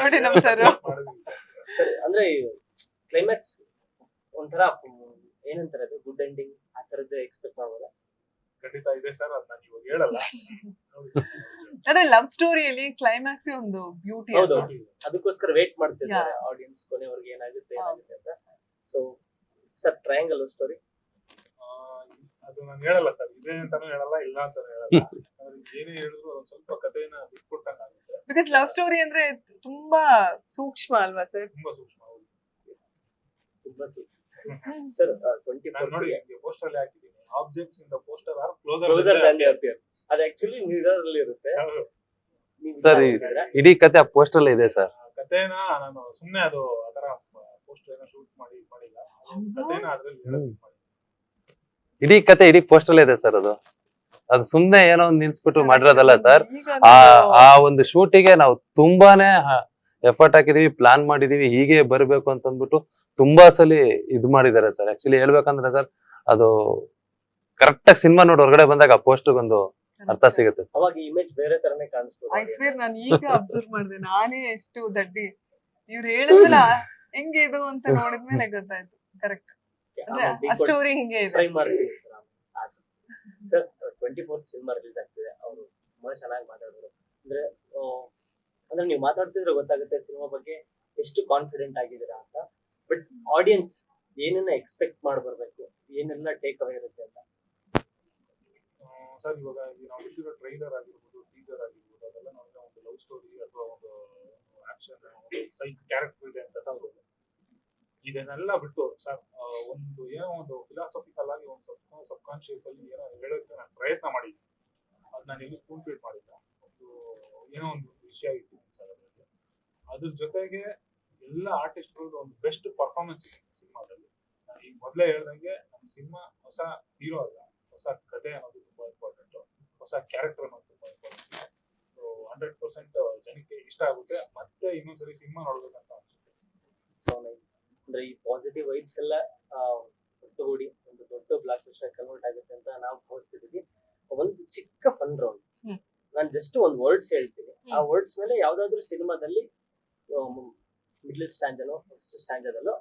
ನೋಡಿ ನಮ್ ಸರ್. ಸರಿ ಅಂದ್ರೆ ಕ್ಲೈಮ್ಯಾಕ್ಸ್ ಒಂಥರ ಏನಂತಾರೆ ಅದು? ಗುಡ್ ಎಂಡಿಂಗ್ ಆ ತರದ್ದು ಎಕ್ಸ್ಪೆಕ್ಟ್ ಮಾಡ್ಬೋದಾ? ಖಂಡಿತ ಇದೆ ಸರ್ ಅದ್ ನಾನು ಇವಾಗ ಹೇಳಲ್ಲ ಆದ್ರೆ ಅಂದ್ರೆ ಲವ್ ಸ್ಟೋರಿಯಲ್ಲಿ ಕ್ಲೈಮ್ಯಾಕ್ಸ್ ಒಂದು ಬ್ಯೂಟಿ ಹೌದು ಅದಕ್ಕೋಸ್ಕರ ವೇಟ್ ಮಾಡ್ತಿದ್ದಾರೆ ಆಡಿಯನ್ಸ್ ಕೊನೆವರೆಗೆ ಏನಾಗುತ್ತೆ. ಏನಾಗುತ್ತೆ ಅಂತ. ಸೊ ಸರ್ ಟ್ರಯಾಂಗಲ್ ಸ್ಟೋರಿ ಆ, ಅದು ನಾನು ಹೇಳಲ್ಲ ಸರ್. ಇದೆ ಅಂತಾನು ಹೇಳಲ್ಲ ಇಲ್ಲ ಅಂತಾನು ಹೇಳಲ್ಲ. ಆದ್ರೆ ಏನೇ ಹೇಳಿದ್ರು ಒಂದ್ ಸ್ವಲ್ಪ ಕಥೆನ ಬಿಟ್ಕೊಟ್ಟಂಗ ಆಗುತ್ತೆ ಬಿಕಾಸ್ ಲವ್ ಸ್ಟೋರಿ ಅಂದ್ರೆ ತುಂಬಾ ಸೂಕ್ಷ್ಮ ಅಲ್ವಾ ಸರ್ ತುಂಬಾ ಸೂಕ್ಷ್ಮ ಹೌದು. ತುಂಬಾ ಸೂಕ್ಷ್ಮ. ಸರ್ ಟ್ವೆಂಟಿ ನಾನು ನೋಡಿ ಪೋಸ್ಟರ್ ಅಲ್ಲಿ ಹಾಕಿದ್ದೀನಿ. Objects in the poster are closer closer the appear ಅದು ಆಕ್ಚುಲಿ ಮಿರರ್ ಅಲ್ಲಿ ಇರುತ್ತೆ ನೀವು ಸರ್, ಇಡಿ? ಇಡೀ ಕತೆ ಆ ಪೋಸ್ಟರ್ ಅಲ್ಲಿ ಇದೆ ಸರ್. ಕಥೆನ ನಾನು ಸುಮ್ಮನೆ ಅದು ಆತರ ಪೋಸ್ಟರ್ ಏನೋ ಶೂಟ್ ಮಾಡಿ ಮಾಡಿಲ್ಲ. ಕತೆನ ಅದರಲ್ಲಿ ಹೇಳೋದು ಮಾಡಿದ್ದೀನಿ. ಇಡೀ ಕತೆ ಇಡೀ ಪೋಸ್ಟರ್ ಅಲ್ಲೇ ಇದೆ ಸರ್ ಅದು. ಅದು ಸುಮ್ನೆ ಏನೋ ಒಂದು ನಿಲ್ಸ್ಬಿಟ್ಟು ಮಾಡಿರೋದಲ್ಲ ಸರ್. ಆ ಆ ಒಂದು ಶೂಟಿಗೆ ನಾವು ತುಂಬಾನೇ ಎಫರ್ಟ್ ಹಾಕಿದೀವಿ ಪ್ಲಾನ್ ಮಾಡಿದೀವಿ ಹೀಗೆ ಬರಬೇಕು ಅಂತ ಅಂದ್ಬಿಟ್ಟು ತುಂಬಾ ಸಲಿ ಇದು ಮಾಡಿದ್ದಾರೆ ಸರ್. ಆಕ್ಚುಲಿ ಹೇಳ್ಬೇಕಂದ್ರೆ ಸರ್ ಅದು ಕರೆಕ್ಟ್ ಆಗಿ ಸಿನಿಮಾ ನೋಡಿ ಹೊರಗಡೆ ಬಂದಾಗ ಆ ಪೋಸ್ಟ್ ಒಂದು ಅರ್ಥ ಸಿಗುತ್ತೆ. ಅವಾಗ ಇಮೇಜ್ ಬೇರೆ ತರನೇ ಕಾಣಿಸ್ತದೆ ಐ ಸ್ವೇರ್ ನಾನು ಈಗ ಅಬ್ಸರ್ವ್ ಮಾಡಿದೆ ನಾನೇ ಎಷ್ಟು ದಡ್ಡಿ. ಇವ್ರು ಹೇಳಿದ್ಮೇಲೆ ಹೆಂಗೆ ಇದು ಅಂತ ನೋಡಿದ್ಮೇಲೆ ಗೊತ್ತಾಯ್ತು. ಕರೆಕ್ಟ್ ಅಂದ್ರೆ ಆ ಸ್ಟೋರಿ ಹಿಂಗೆ ಇದೆ. ಟ್ರೈ ಮಾಡ್ತೀವಿ sir sir twenty fourth cinema release ಆಗ್ತಿದೆ. ಅವರು ತುಂಬಾ ಚೆನ್ನಾಗಿ ಮಾತಾಡಿದ್ರು. ಅಂದ್ರೆ ಅಂದ್ರೆ ನೀವು ಮಾತಾಡ್ತಿದ್ರೆ ಗೊತ್ತಾಗುತ್ತೆ ಸಿನಿಮಾ ಬಗ್ಗೆ ಎಷ್ಟು ಕಾನ್ಫಿಡೆಂಟ್ ಆಗಿದ್ದೀರಾ ಅಂತ. ಬಟ್ ಆಡಿಯನ್ಸ್ ಏನನ್ನ ಎಕ್ಸ್ಪೆಕ್ಟ್ ಮಾಡ್ಬರ್ಬೇಕು ಏನೆಲ್ಲ ಟೇಕ್ ಅವೇ ಇರುತ್ತೆ ಅಂತ. ಸರ್, ಇವಾಗ ನಾವು ಬಿಟ್ಟಿರೋ ಟ್ರೈಲರ್ ಆಗಿರ್ಬೋದು ಟೀಸರ್ ಆಗಿರ್ಬೋದು, ಅದೆಲ್ಲ ನಮಗೆ ಒಂದು ಲವ್ ಸ್ಟೋರಿ ಅಥವಾ ಒಂದು ಆಕ್ಷನ್ ಸೈಕ್ ಕ್ಯಾರೆಕ್ಟರ್ ಇದೆ ಅಂತ ಅವರು ಇದನ್ನೆಲ್ಲ ಬಿಟ್ಟು ಸರ್. ಒಂದು ಏನೋ ಒಂದು ಫಿಲಾಸಫಿಕಲ್ ಆಗಿ ಒಂದು ಸಬ್ ಸಬ್ ಕಾನ್ಶಿಯಸ್ ಅಲ್ಲಿ ಏನೋ ಹೇಳೋಕೆ ನಾನು ಪ್ರಯತ್ನ ಮಾಡಿದ್ದೀನಿ. ಅದು ನಾನು ಎಲ್ಲಿ ಸ್ಪೂನ್ ಫೀಡ್ ಮಾಡಿಲ್ಲ. ಒಂದು ಏನೋ ಒಂದು ವಿಷಯ ಇತ್ತು ಸರ್ ಅದ್ರ ಜೊತೆಗೆ ಎಲ್ಲ ಆರ್ಟಿಸ್ಟ್ಗಳದ್ದು ಒಂದು ಬೆಸ್ಟ್ ಪರ್ಫಾರ್ಮೆನ್ಸ್ ಇದೆ ಸಿನಿಮಾದಲ್ಲಿ. ನಾನು ಈಗ ಮೊದಲೇ ಹೇಳ್ದಂಗೆ, ನಮ್ಮ ಸಿನಿಮಾ ಹೊಸ ಹೀರೋ ಅಲ್ಲ, ಹೊಸ ಕಥೆ ಅನ್ನೋದು ತುಂಬಾ ಇಂಪಾರ್ಟೆಂಟ್ ಹೊಸ ಕ್ಯಾರೆಕ್ಟರ್ ಅನ್ನೋದು ತುಂಬಾ ಇಂಪಾರ್ಟೆಂಟ್ ಸೊ ಹಂಡ್ರೆಡ್ ಪರ್ಸೆಂಟ್ ಜನಕ್ಕೆ ಇಷ್ಟ ಆಗುತ್ತೆ. ಮತ್ತೆ ಇನ್ನೊಂದ್ಸರಿ ಸಿನಿಮಾ ನೋಡ್ಬೇಕಂತ ಅನ್ಸುತ್ತೆ. ಸೊ ನೈಸ್ ಅಂದ್ರೆ ಈ ಪಾಸಿಟಿವ್ ವೈಬ್ಸ್ ಎಲ್ಲ ಒಟ್ಟುಗೂಡಿ ಒಂದು ದೊಡ್ಡ ಬ್ಲಾಕ್ ಬಸ್ಟರ್ ಕನ್ವರ್ಟ್ ಆಗುತ್ತೆ ಅಂತ ನಾವು ಭಾವಿಸ್ತಿದೀವಿ ಒಂದು ಚಿಕ್ಕ ಫನ್ ರೌಂಡ್. ನಾನು ಜಸ್ಟ್ ಒಂದು ವರ್ಡ್ಸ್ ಹೇಳ್ತೀನಿ. ಆ ವರ್ಡ್ಸ್ ಮೇಲೆ ಯಾವ್ದಾದ್ರು ಸಿನಿಮಾದಲ್ಲಿ ಮಿಡ್ಲ್ ಸ್ಟ್ಯಾಂಜನೋ ಫಸ್ಟ್ ಸ್ಟ್ಯಾಂಜಲ್ಲೋ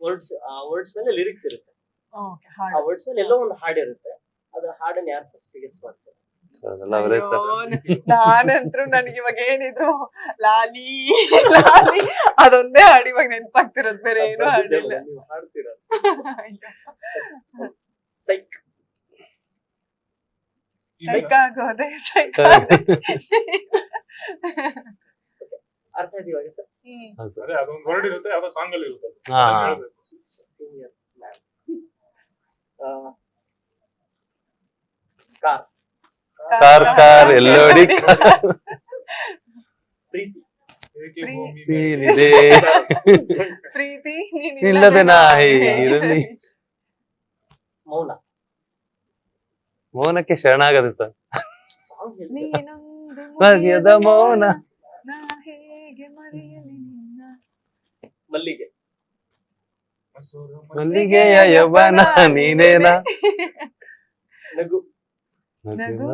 ವರ್ಡ್ಸ್ ಆ ವರ್ಡ್ಸ್ ಮೇಲೆ ಲಿರಿಕ್ಸ್ ಇರುತ್ತೆ. ಓಕೆ ಆ ವರ್ಡ್ಸ್ ಮೇಲೆ ಎಲ್ಲೋ ಒಂದು ಹಾಡ್ ಇರುತ್ತೆ. ಅದು ಹಾಡನ್ನ ಯಾರು ಫಸ್ಟ್ ಗೆಸ್ ಮಾಡ್ತಾರೆ? ಅಯ್ಯೋ, ನನಗೆ ಇವಾಗ ಏನಿದ್ರು ಲಾಲಿ ಲಾಲಿ ಅದೊಂದೇ ಹಾಡು ಇವಾಗ ನೆನಪಾಗ್ತಿರೋದು ಬೇರೆ ಏನು ಹಾಡಿಲ್ಲ. ಸೈಕ್ ಹಾಡ್ತೀರ? ಅಯ್ಯೋ. ಸೈಕ್ ಅರ್ಥ ಆಯ್ತು ಇವಾಗ ಸರ್? ಅದೇ ಅದೊಂದು ವರ್ಡ್ ಇರುತ್ತೆ ಯಾವ್ದೋ ಸಾಂಗ್ ಅಲ್ಲಿ ಇರುತ್ತೆ. Senior car. ಕಾರ್ ಕಾರ್ ಎಲ್ಲೋಡಿ ಪ್ರೀತಿ ಇಲ್ಲದೆ ನಾಯಿ ಹೇಗಿರಲಿ? ಮೌನ ಮೌನಕ್ಕೆ ಶರಣಾಗದೆ ಸರ್ ಬಗೆಯದ ಮೌನ ಮಲ್ಲಿಗೆ ಮಲ್ಲಿಗೆಯ ಯೌವನ ನೀನೇನಾ ನಗು ನಗು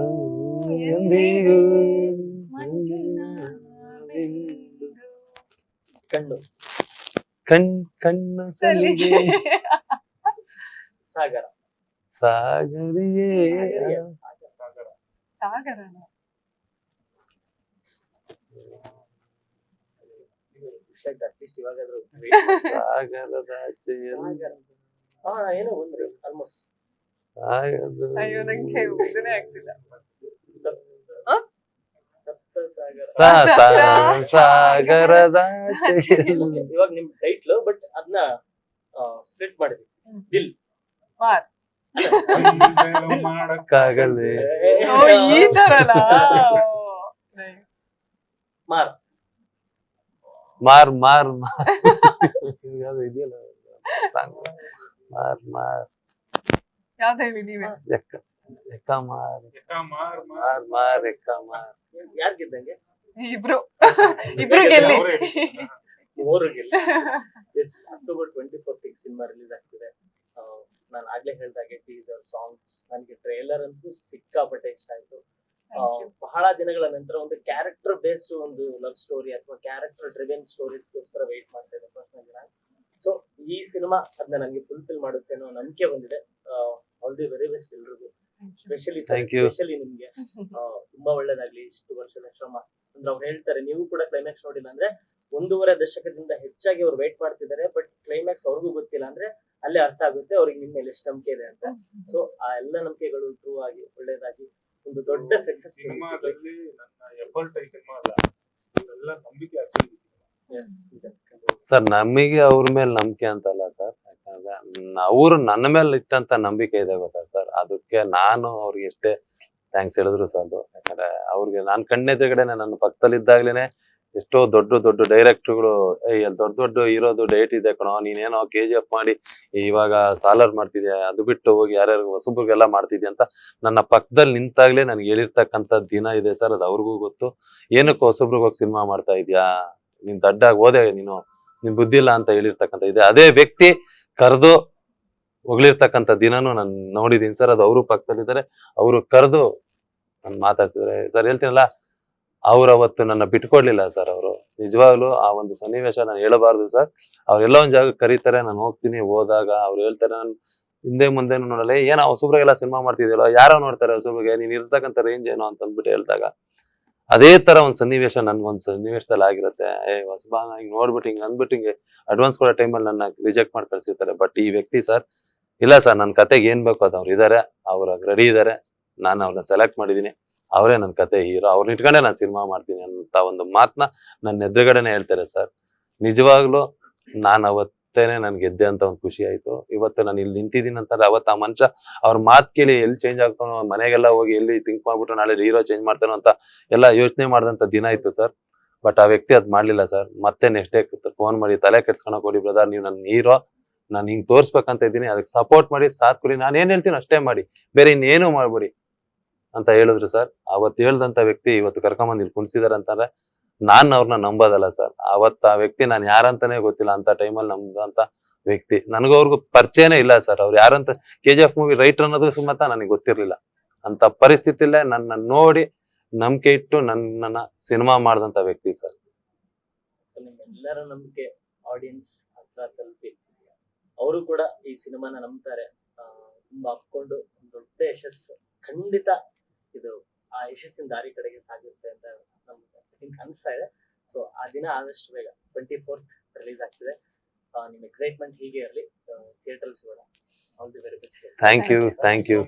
ಎಂದಿಗೂ ಮಂಜಿನ ಬಿಂದು. ಕಣ್ಣು ಕಣ್ ಕಣ್ಣ ಸಲಿ. ಸಲಿಗೆ ಸಾಗರ ಸಾಗರಿಯೇ ಸಾಗರ. ಸಾಗರ. ಸಾಗರನ ಇದು ಖುಷಿ ಆಯ್ತು ಅಟ್ಲೀಸ್ಟ್ ಇವಾಗಾದ್ರೂ ಸಾಗರದ ಆಚೆಯಲ್ಲಿ ಸಾಗರ ಹಾ ಏನೋ ಒಂದ್ರಿ ಆಲ್ಮೋಸ್ಟ್ ಸಾಗದು ಅಯ್ಯೋ ನಂಗೆ ಇದನ್ನೇ ಆಗ್ತಿಲ್ಲ ಸಾಗರದ ಇವಾಗ ನಿಮ್ ಟೈಟ್ಲ್ ಬಟ್ ಅದನ್ನ ಸ್ಪ್ಲಿಟ್ ಮಾಡಿದ್ವಿ. ದಿಲ್ ಓ ಈ ತರ ನೈಸ್ ಮಾರ್. ಮಾರ್ ಮಾರ್ ಮಾರ್. ಇದೆಯಲ್ಲ? ಸಾಂಗ್. ಮಾರ್ ಮಾರ್. ಯಾವ್ದು ಹೇಳಿ ನೀವೇ ಎಕ್ಕ ಎಕ್ಕ ಮಾರ್ ಎಕ್ಕ ಮಾರ್ ಮಾರ್. ಎಕ್ಕ ಮಾರ್ ಯಾರ್ ಗೆದ್ದಂಗೆ? ಇಬ್ರು. ಇಬ್ರು ಗೆಲ್ಲಿ. ಮೂರು ಗೆಲ್ಲ. Yes October twenty fourth cinema release ಆಗ್ತಿದೆ. ನಾನು ಆಗ್ಲೇ ಹೇಳ್ದಾಗೆ ಟೀಸರ್ ಸಾಂಗ್ಸ್ ನನಗೆ ಟ್ರೇಲರ್ ಅಂತೂ ಸಿಕ್ಕಾಪಟ್ಟೆ ಇಷ್ಟ ಆಯ್ತು. ಬಹಳ ದಿನಗಳ ನಂತರ ಒಂದು ಕ್ಯಾರೆಕ್ಟರ್ ಬೇಸ್ಡ್ ಒಂದು ಲವ್ ಸ್ಟೋರಿ ಅಥವಾ ಕ್ಯಾರೆಕ್ಟರ್ ಡ್ರಿವೆನ್ ಸ್ಟೋರೀಸ್ಗೋಸ್ಕರ ವೇಟ್ ಮಾಡ್ತಾ ಇದ್ದೆ ಪರ್ಸನಲ್ ನಾನು. ಸೊ ಈ ಸಿನಿಮಾ ಅದನ್ನ ನನಗೆ ಫುಲ್ಫಿಲ್ ಮಾಡುತ್ತೆ ಅನ್ನೋ ನಂಬಿಕೆ ಬಂದಿದೆ. ಆಲ್ ದಿ ವೆರಿ ಬೆಸ್ಟ್ ಎಲ್ರಿಗೂ. ಸ್ಪೆಷಲಿ. ಸ್ಪೆಷಲಿ ನಿಮ್ಗೆ. ತುಂಬಾ ಒಳ್ಳೇದಾಗ್ಲಿ ಇಷ್ಟು ವರ್ಷದ ಶ್ರಮ. ಅಂದ್ರೆ ಅವ್ರು ಹೇಳ್ತಾರೆ ನೀವು ಕೂಡ ಕ್ಲೈಮ್ಯಾಕ್ಸ್ ನೋಡಿಲ್ಲ ಅಂದ್ರೆ ಒಂದೂವರೆ ದಶಕದಿಂದ ಹೆಚ್ಚಾಗಿ ಅವ್ರು ವೇಟ್ ಮಾಡ್ತಿದ್ದಾರೆ ಬಟ್ ಕ್ಲೈಮ್ಯಾಕ್ಸ್ ಅವ್ರಿಗೂ ಗೊತ್ತಿಲ್ಲ ಅಂದ್ರೆ ಅಲ್ಲೇ ಅರ್ಥ ಆಗುತ್ತೆ ಅವ್ರಿಗೆ ನಿಮ್ ಮೇಲೆ ಎಷ್ಟು ನಂಬಿಕೆ ಇದೆ ಅಂತ. ಸೊ ಆ ಎಲ್ಲ ನಂಬಿಕೆಗಳು ಟ್ರೂ ಆಗಿ ಒಳ್ಳೇದಾಗಿ ಒಂದು ದೊಡ್ಡ ಸಕ್ಸಸ್ ನಂಬಿಕೆ ಸರ್ ನಮಗೆ ಅವ್ರ ಮೇಲೆ ನಂಬಿಕೆ ಅಂತಲ್ಲ ಸರ್ ಅವರು ನನ್ನ ಮೇಲೆ ಇಟ್ಟಂತ ನಂಬಿಕೆ ಇದೆ ಗೊತ್ತಾ ಸರ್? ಅದಕ್ಕೆ ನಾನು ಅವ್ರಿಗೆ ಎಷ್ಟೇ ಥ್ಯಾಂಕ್ಸ್ ಹೇಳಿದ್ರು ಸರ್ ಅದು. ಯಾಕಂದ್ರೆ ಅವ್ರಿಗೆ ನಾನು ಕಣ್ಣೆದುರುಗಡೆನೆ ನನ್ನ ಪಕ್ಕದಲ್ಲಿದ್ದಾಗ್ಲೇನೆ ಎಷ್ಟೋ ದೊಡ್ಡ ದೊಡ್ಡ ಡೈರೆಕ್ಟರ್ಗಳು ಏಯ್ ದೊಡ್ಡ ದೊಡ್ಡ ಇರೋದು ಡೇಟ್ ಇದೆ ಕಣೋ, ನೀನೇನೋ ಕೆ ಜಿ ಎಫ್ ಮಾಡಿ ಇವಾಗ ಸಾಲರ್ ಮಾಡ್ತಿದ್ಯಾ, ಅದು ಬಿಟ್ಟು ಹೋಗಿ ಯಾರ್ಯಾರು ಹೊಸಬ್ರಿಗೆಲ್ಲ ಮಾಡ್ತಿದ್ಯಾ ಅಂತ ನನ್ನ ಪಕ್ಕದಲ್ಲಿ ನಿಂತಾಗ್ಲೇ ನನಗೆ ಹೇಳಿರ್ತಕ್ಕಂಥ ದಿನ ಇದೆ ಸರ್, ಅದು ಅವ್ರಿಗೂ ಗೊತ್ತು. ಏನಕ್ಕೆ ಹೊಸಬ್ರಿಗೆ ಹೋಗಿ ಸಿನಿಮಾ ಮಾಡ್ತಾ ಇದ್ಯಾ? ನೀನ್ ದಡ್ಡಾಗಿ ಹೋದೆ ನೀನು, ನಿನ್ ಬುದ್ಧಿ ಇಲ್ಲ ಅಂತ ಹೇಳಿರ್ತಕ್ಕಂಥ ಇದೆ. ಅದೇ ವ್ಯಕ್ತಿ ಕರೆದು ಹೊಗಳಿರ್ತಕ್ಕಂಥ ದಿನನೂ ನಾನು ನೋಡಿದೀನಿ ಸರ್. ಅದು ಅವರು ಪಕ್ಕದಲ್ಲಿದ್ದಾರೆ. ಅವರು ಕರೆದು ನಾನು ಮಾತಾಡ್ತಿದ್ದಾರೆ ಸರ್ ಹೇಳ್ತೀನಲ್ಲ ಅವ್ರು ಅವತ್ತು ನನ್ನ ಬಿಟ್ಕೊಡ್ಲಿಲ್ಲ ಸರ್ ಅವರು. ನಿಜವಾಗ್ಲೂ ಆ ಒಂದು ಸನ್ನಿವೇಶ ನಾನು ಹೇಳಬಾರ್ದು ಸರ್. ಅವ್ರೆಲ್ಲ ಒಂದ್ ಜಾಗ ಕರೀತಾರೆ. ನಾನು ಹೋಗ್ತೀನಿ ಹೋದಾಗ ಅವ್ರು ಹೇಳ್ತಾರೆ ನಾನು ಹಿಂದೆ ಮುಂದೆ ನೋಡಲ್ಲ. "ಏ, ಏನೋ ಹೊಸಬ್ರಿಗೆಲ್ಲ ಸಿನಿಮಾ ಮಾಡ್ತಿದ್ಯಲ್ಲ? ಯಾರೋ ನೋಡ್ತಾರೆ ಹೊಸಬ್ರಿಗೆ ನೀನ್ ಇರ್ತಕ್ಕಂಥ ರೇಂಜ್ ಏನೋ ಅಂತ ಅಂದ್ಬಿಟ್ಟು ಹೇಳಿದಾಗ ಅದೇ ತರ ಒಂದ್ ಸನ್ನಿವೇಶ ನನ್ಗೊಂದು ಸನ್ನಿವೇಶದಲ್ಲಿ ಆಗಿರುತ್ತೆ. ಏ ಹೊಸಬಾ ಹಿಂಗ್ ನೋಡ್ಬಿಟ್ಟು ಹಿಂಗ್ ಅಂದ್ಬಿಟ್ಟು ಹಿಂಗೆ ಅಡ್ವಾನ್ಸ್ ಕೊಡೋ ಟೈಮಲ್ಲಿ ನನ್ನ ರಿಜೆಕ್ಟ್ ಮಾಡಿ ಕಳ್ಸಿರ್ತಾರೆ. ಬಟ್ ಈ ವ್ಯಕ್ತಿ ಸರ್ ಇಲ್ಲ ಸರ್ ನನ್ನ ಕತೆಗೆ ಏನ್ ಬೇಕು ಅದು ಅವ್ರು ಇದಾರೆ. ಅವ್ರ ರೆಡಿ ಇದಾರೆ. ನಾನು ಅವ್ರನ್ನ ಸೆಲೆಕ್ಟ್ ಮಾಡಿದೀನಿ. ಅವರೇ ನನ್ನ ಕತೆ ಹೀರೋ. ಅವ್ರನ್ನ ಇಟ್ಕೊಂಡೆ ನಾನು ಸಿನಿಮಾ ಮಾಡ್ತೀನಿ ಅಂತ ಒಂದು ಮಾತನ್ನ ನನ್ನ ಎದುರುಗಡೆನೆ ಹೇಳ್ತಾರೆ ಸರ್ ನಿಜವಾಗ್ಲೂ ನಾನು ಅವತ್ತೇನೆ ನಾನು ಗೆದ್ದೆ ಅಂತ ಒಂದು ಖುಷಿ ಆಯ್ತು. ಇವತ್ತು ನಾನು ಇಲ್ಲಿ ನಿಂತಿದ್ದೀನಿ ಅಂತಾರೆ ಅವತ್ತು ಆ ಮನುಷ್ಯ ಅವ್ರ ಮಾತು ಕೇಳಿ ಎಲ್ಲಿ ಚೇಂಜ್ ಆಗ್ತಾನೋ ಮನೆಗೆಲ್ಲ ಹೋಗಿ ಎಲ್ಲಿ ಥಿಂಕ್ ಮಾಡ್ಬಿಟ್ಟು ನಾಳೆ ಹೀರೋ ಚೇಂಜ್ ಮಾಡ್ತಾನೋ ಅಂತ ಎಲ್ಲ ಯೋಚನೆ ಮಾಡಿದಂಥ ದಿನ ಇತ್ತು ಸರ್. ಬಟ್ ಆ ವ್ಯಕ್ತಿ ಅದ್ ಮಾಡಲಿಲ್ಲ ಸರ್. ಮತ್ತೆ ನೆಕ್ಸ್ಟ್ ಡೇ ಫೋನ್ ಮಾಡಿ ತಲೆ ಕೆಡ್ಸ್ಕೊಳಕ್ ಹೋಗಿ ಬ್ರದರ್ ನೀವು ನನ್ನ ಹೀರೋ ನಾನು ಹಿಂಗೆ ತೋರಿಸ್ಬೇಕಂತ ಇದ್ದೀನಿ, ಅದಕ್ಕೆ ಸಪೋರ್ಟ್ ಮಾಡಿ, ಸಾಥ್ ಕೊಡಿ, ನಾನು ಏನು ಹೇಳ್ತೀನಿ ಅಷ್ಟೇ ಮಾಡಿ. ಬೇರೆ ಇನ್ನೇನು ಮಾಡ್ಬಿಡಿ ಅಂತ ಹೇಳಿದ್ರು ಸರ್. ಅವತ್ತು ಹೇಳ್ದಂಥ ವ್ಯಕ್ತಿ ಇವತ್ತು ಕರ್ಕೊಂಬಂದು ಇಲ್ಲಿ ಕುಣಿಸಿದಾರೆ ಅಂತಂದ್ರೆ ನಾನ್ ಅವ್ರನ್ನ ನಂಬೋದಲ್ಲ ಸರ್. ಅವತ್ತು ಆ ವ್ಯಕ್ತಿ ನಾನು ಯಾರಂತಾನೆ ಗೊತ್ತಿಲ್ಲ ಅಂತ ಟೈಮಲ್ಲಿ ನಂಬದಂತ ವ್ಯಕ್ತಿ. ನನಗೂ ಅವ್ರಿಗೂ ಪರಿಚಯನೇ ಇಲ್ಲ ಸರ್. ಅವ್ರು ಯಾರಂತ K G F movie writer ಅನ್ನೋದು ಸುಮತ ನನಗೆ ಗೊತ್ತಿರಲಿಲ್ಲ. ಅಂತ ಪರಿಸ್ಥಿತಿಲೇ ನನ್ನ ನೋಡಿ ನಂಬಿಕೆ ಇಟ್ಟು ನನ್ನನ್ನ ಸಿನಿಮಾ ಮಾಡಿದಂತ ವ್ಯಕ್ತಿ ಸರ್. ಎಲ್ಲರ ನಂಬಿಕೆ ಆಡಿಯನ್ಸ್ ಹತ್ರ ತಲುಪಿ. ಅವರು ಕೂಡ ಈ ಸಿನಿಮಾನ ನಂಬ್ತಾರೆ. ತುಂಬಾ ಅಪ್ಕೊಂಡು ದೊಡ್ಡ ಯಶಸ್ಸು ಖಂಡಿತ ಇದು ಆ ಯಶಸ್ಸಿನ ದಾರಿ ಕಡೆಗೆ ಸಾಗಿರುತ್ತೆ ಅಂತ ಥಿಂಕ್ ಅನಿಸ್ತಾ ಇದೆ. ಸೊ ಆ ದಿನ ಆದಷ್ಟು ಬೇಗ ಟ್ವೆಂಟಿ ಫೋರ್ತ್ ರಿಲೀಸ್ ಆಗ್ತಿದೆ ನಿಮ್ಮ ನಿಮ್ ಎಕ್ಸೈಟ್ಮೆಂಟ್ ಹೀಗೆ ಇರಲಿ. ಥಿಯೇಟರ್ಸ್ ಕೂಡ. All the very best thank you thank you.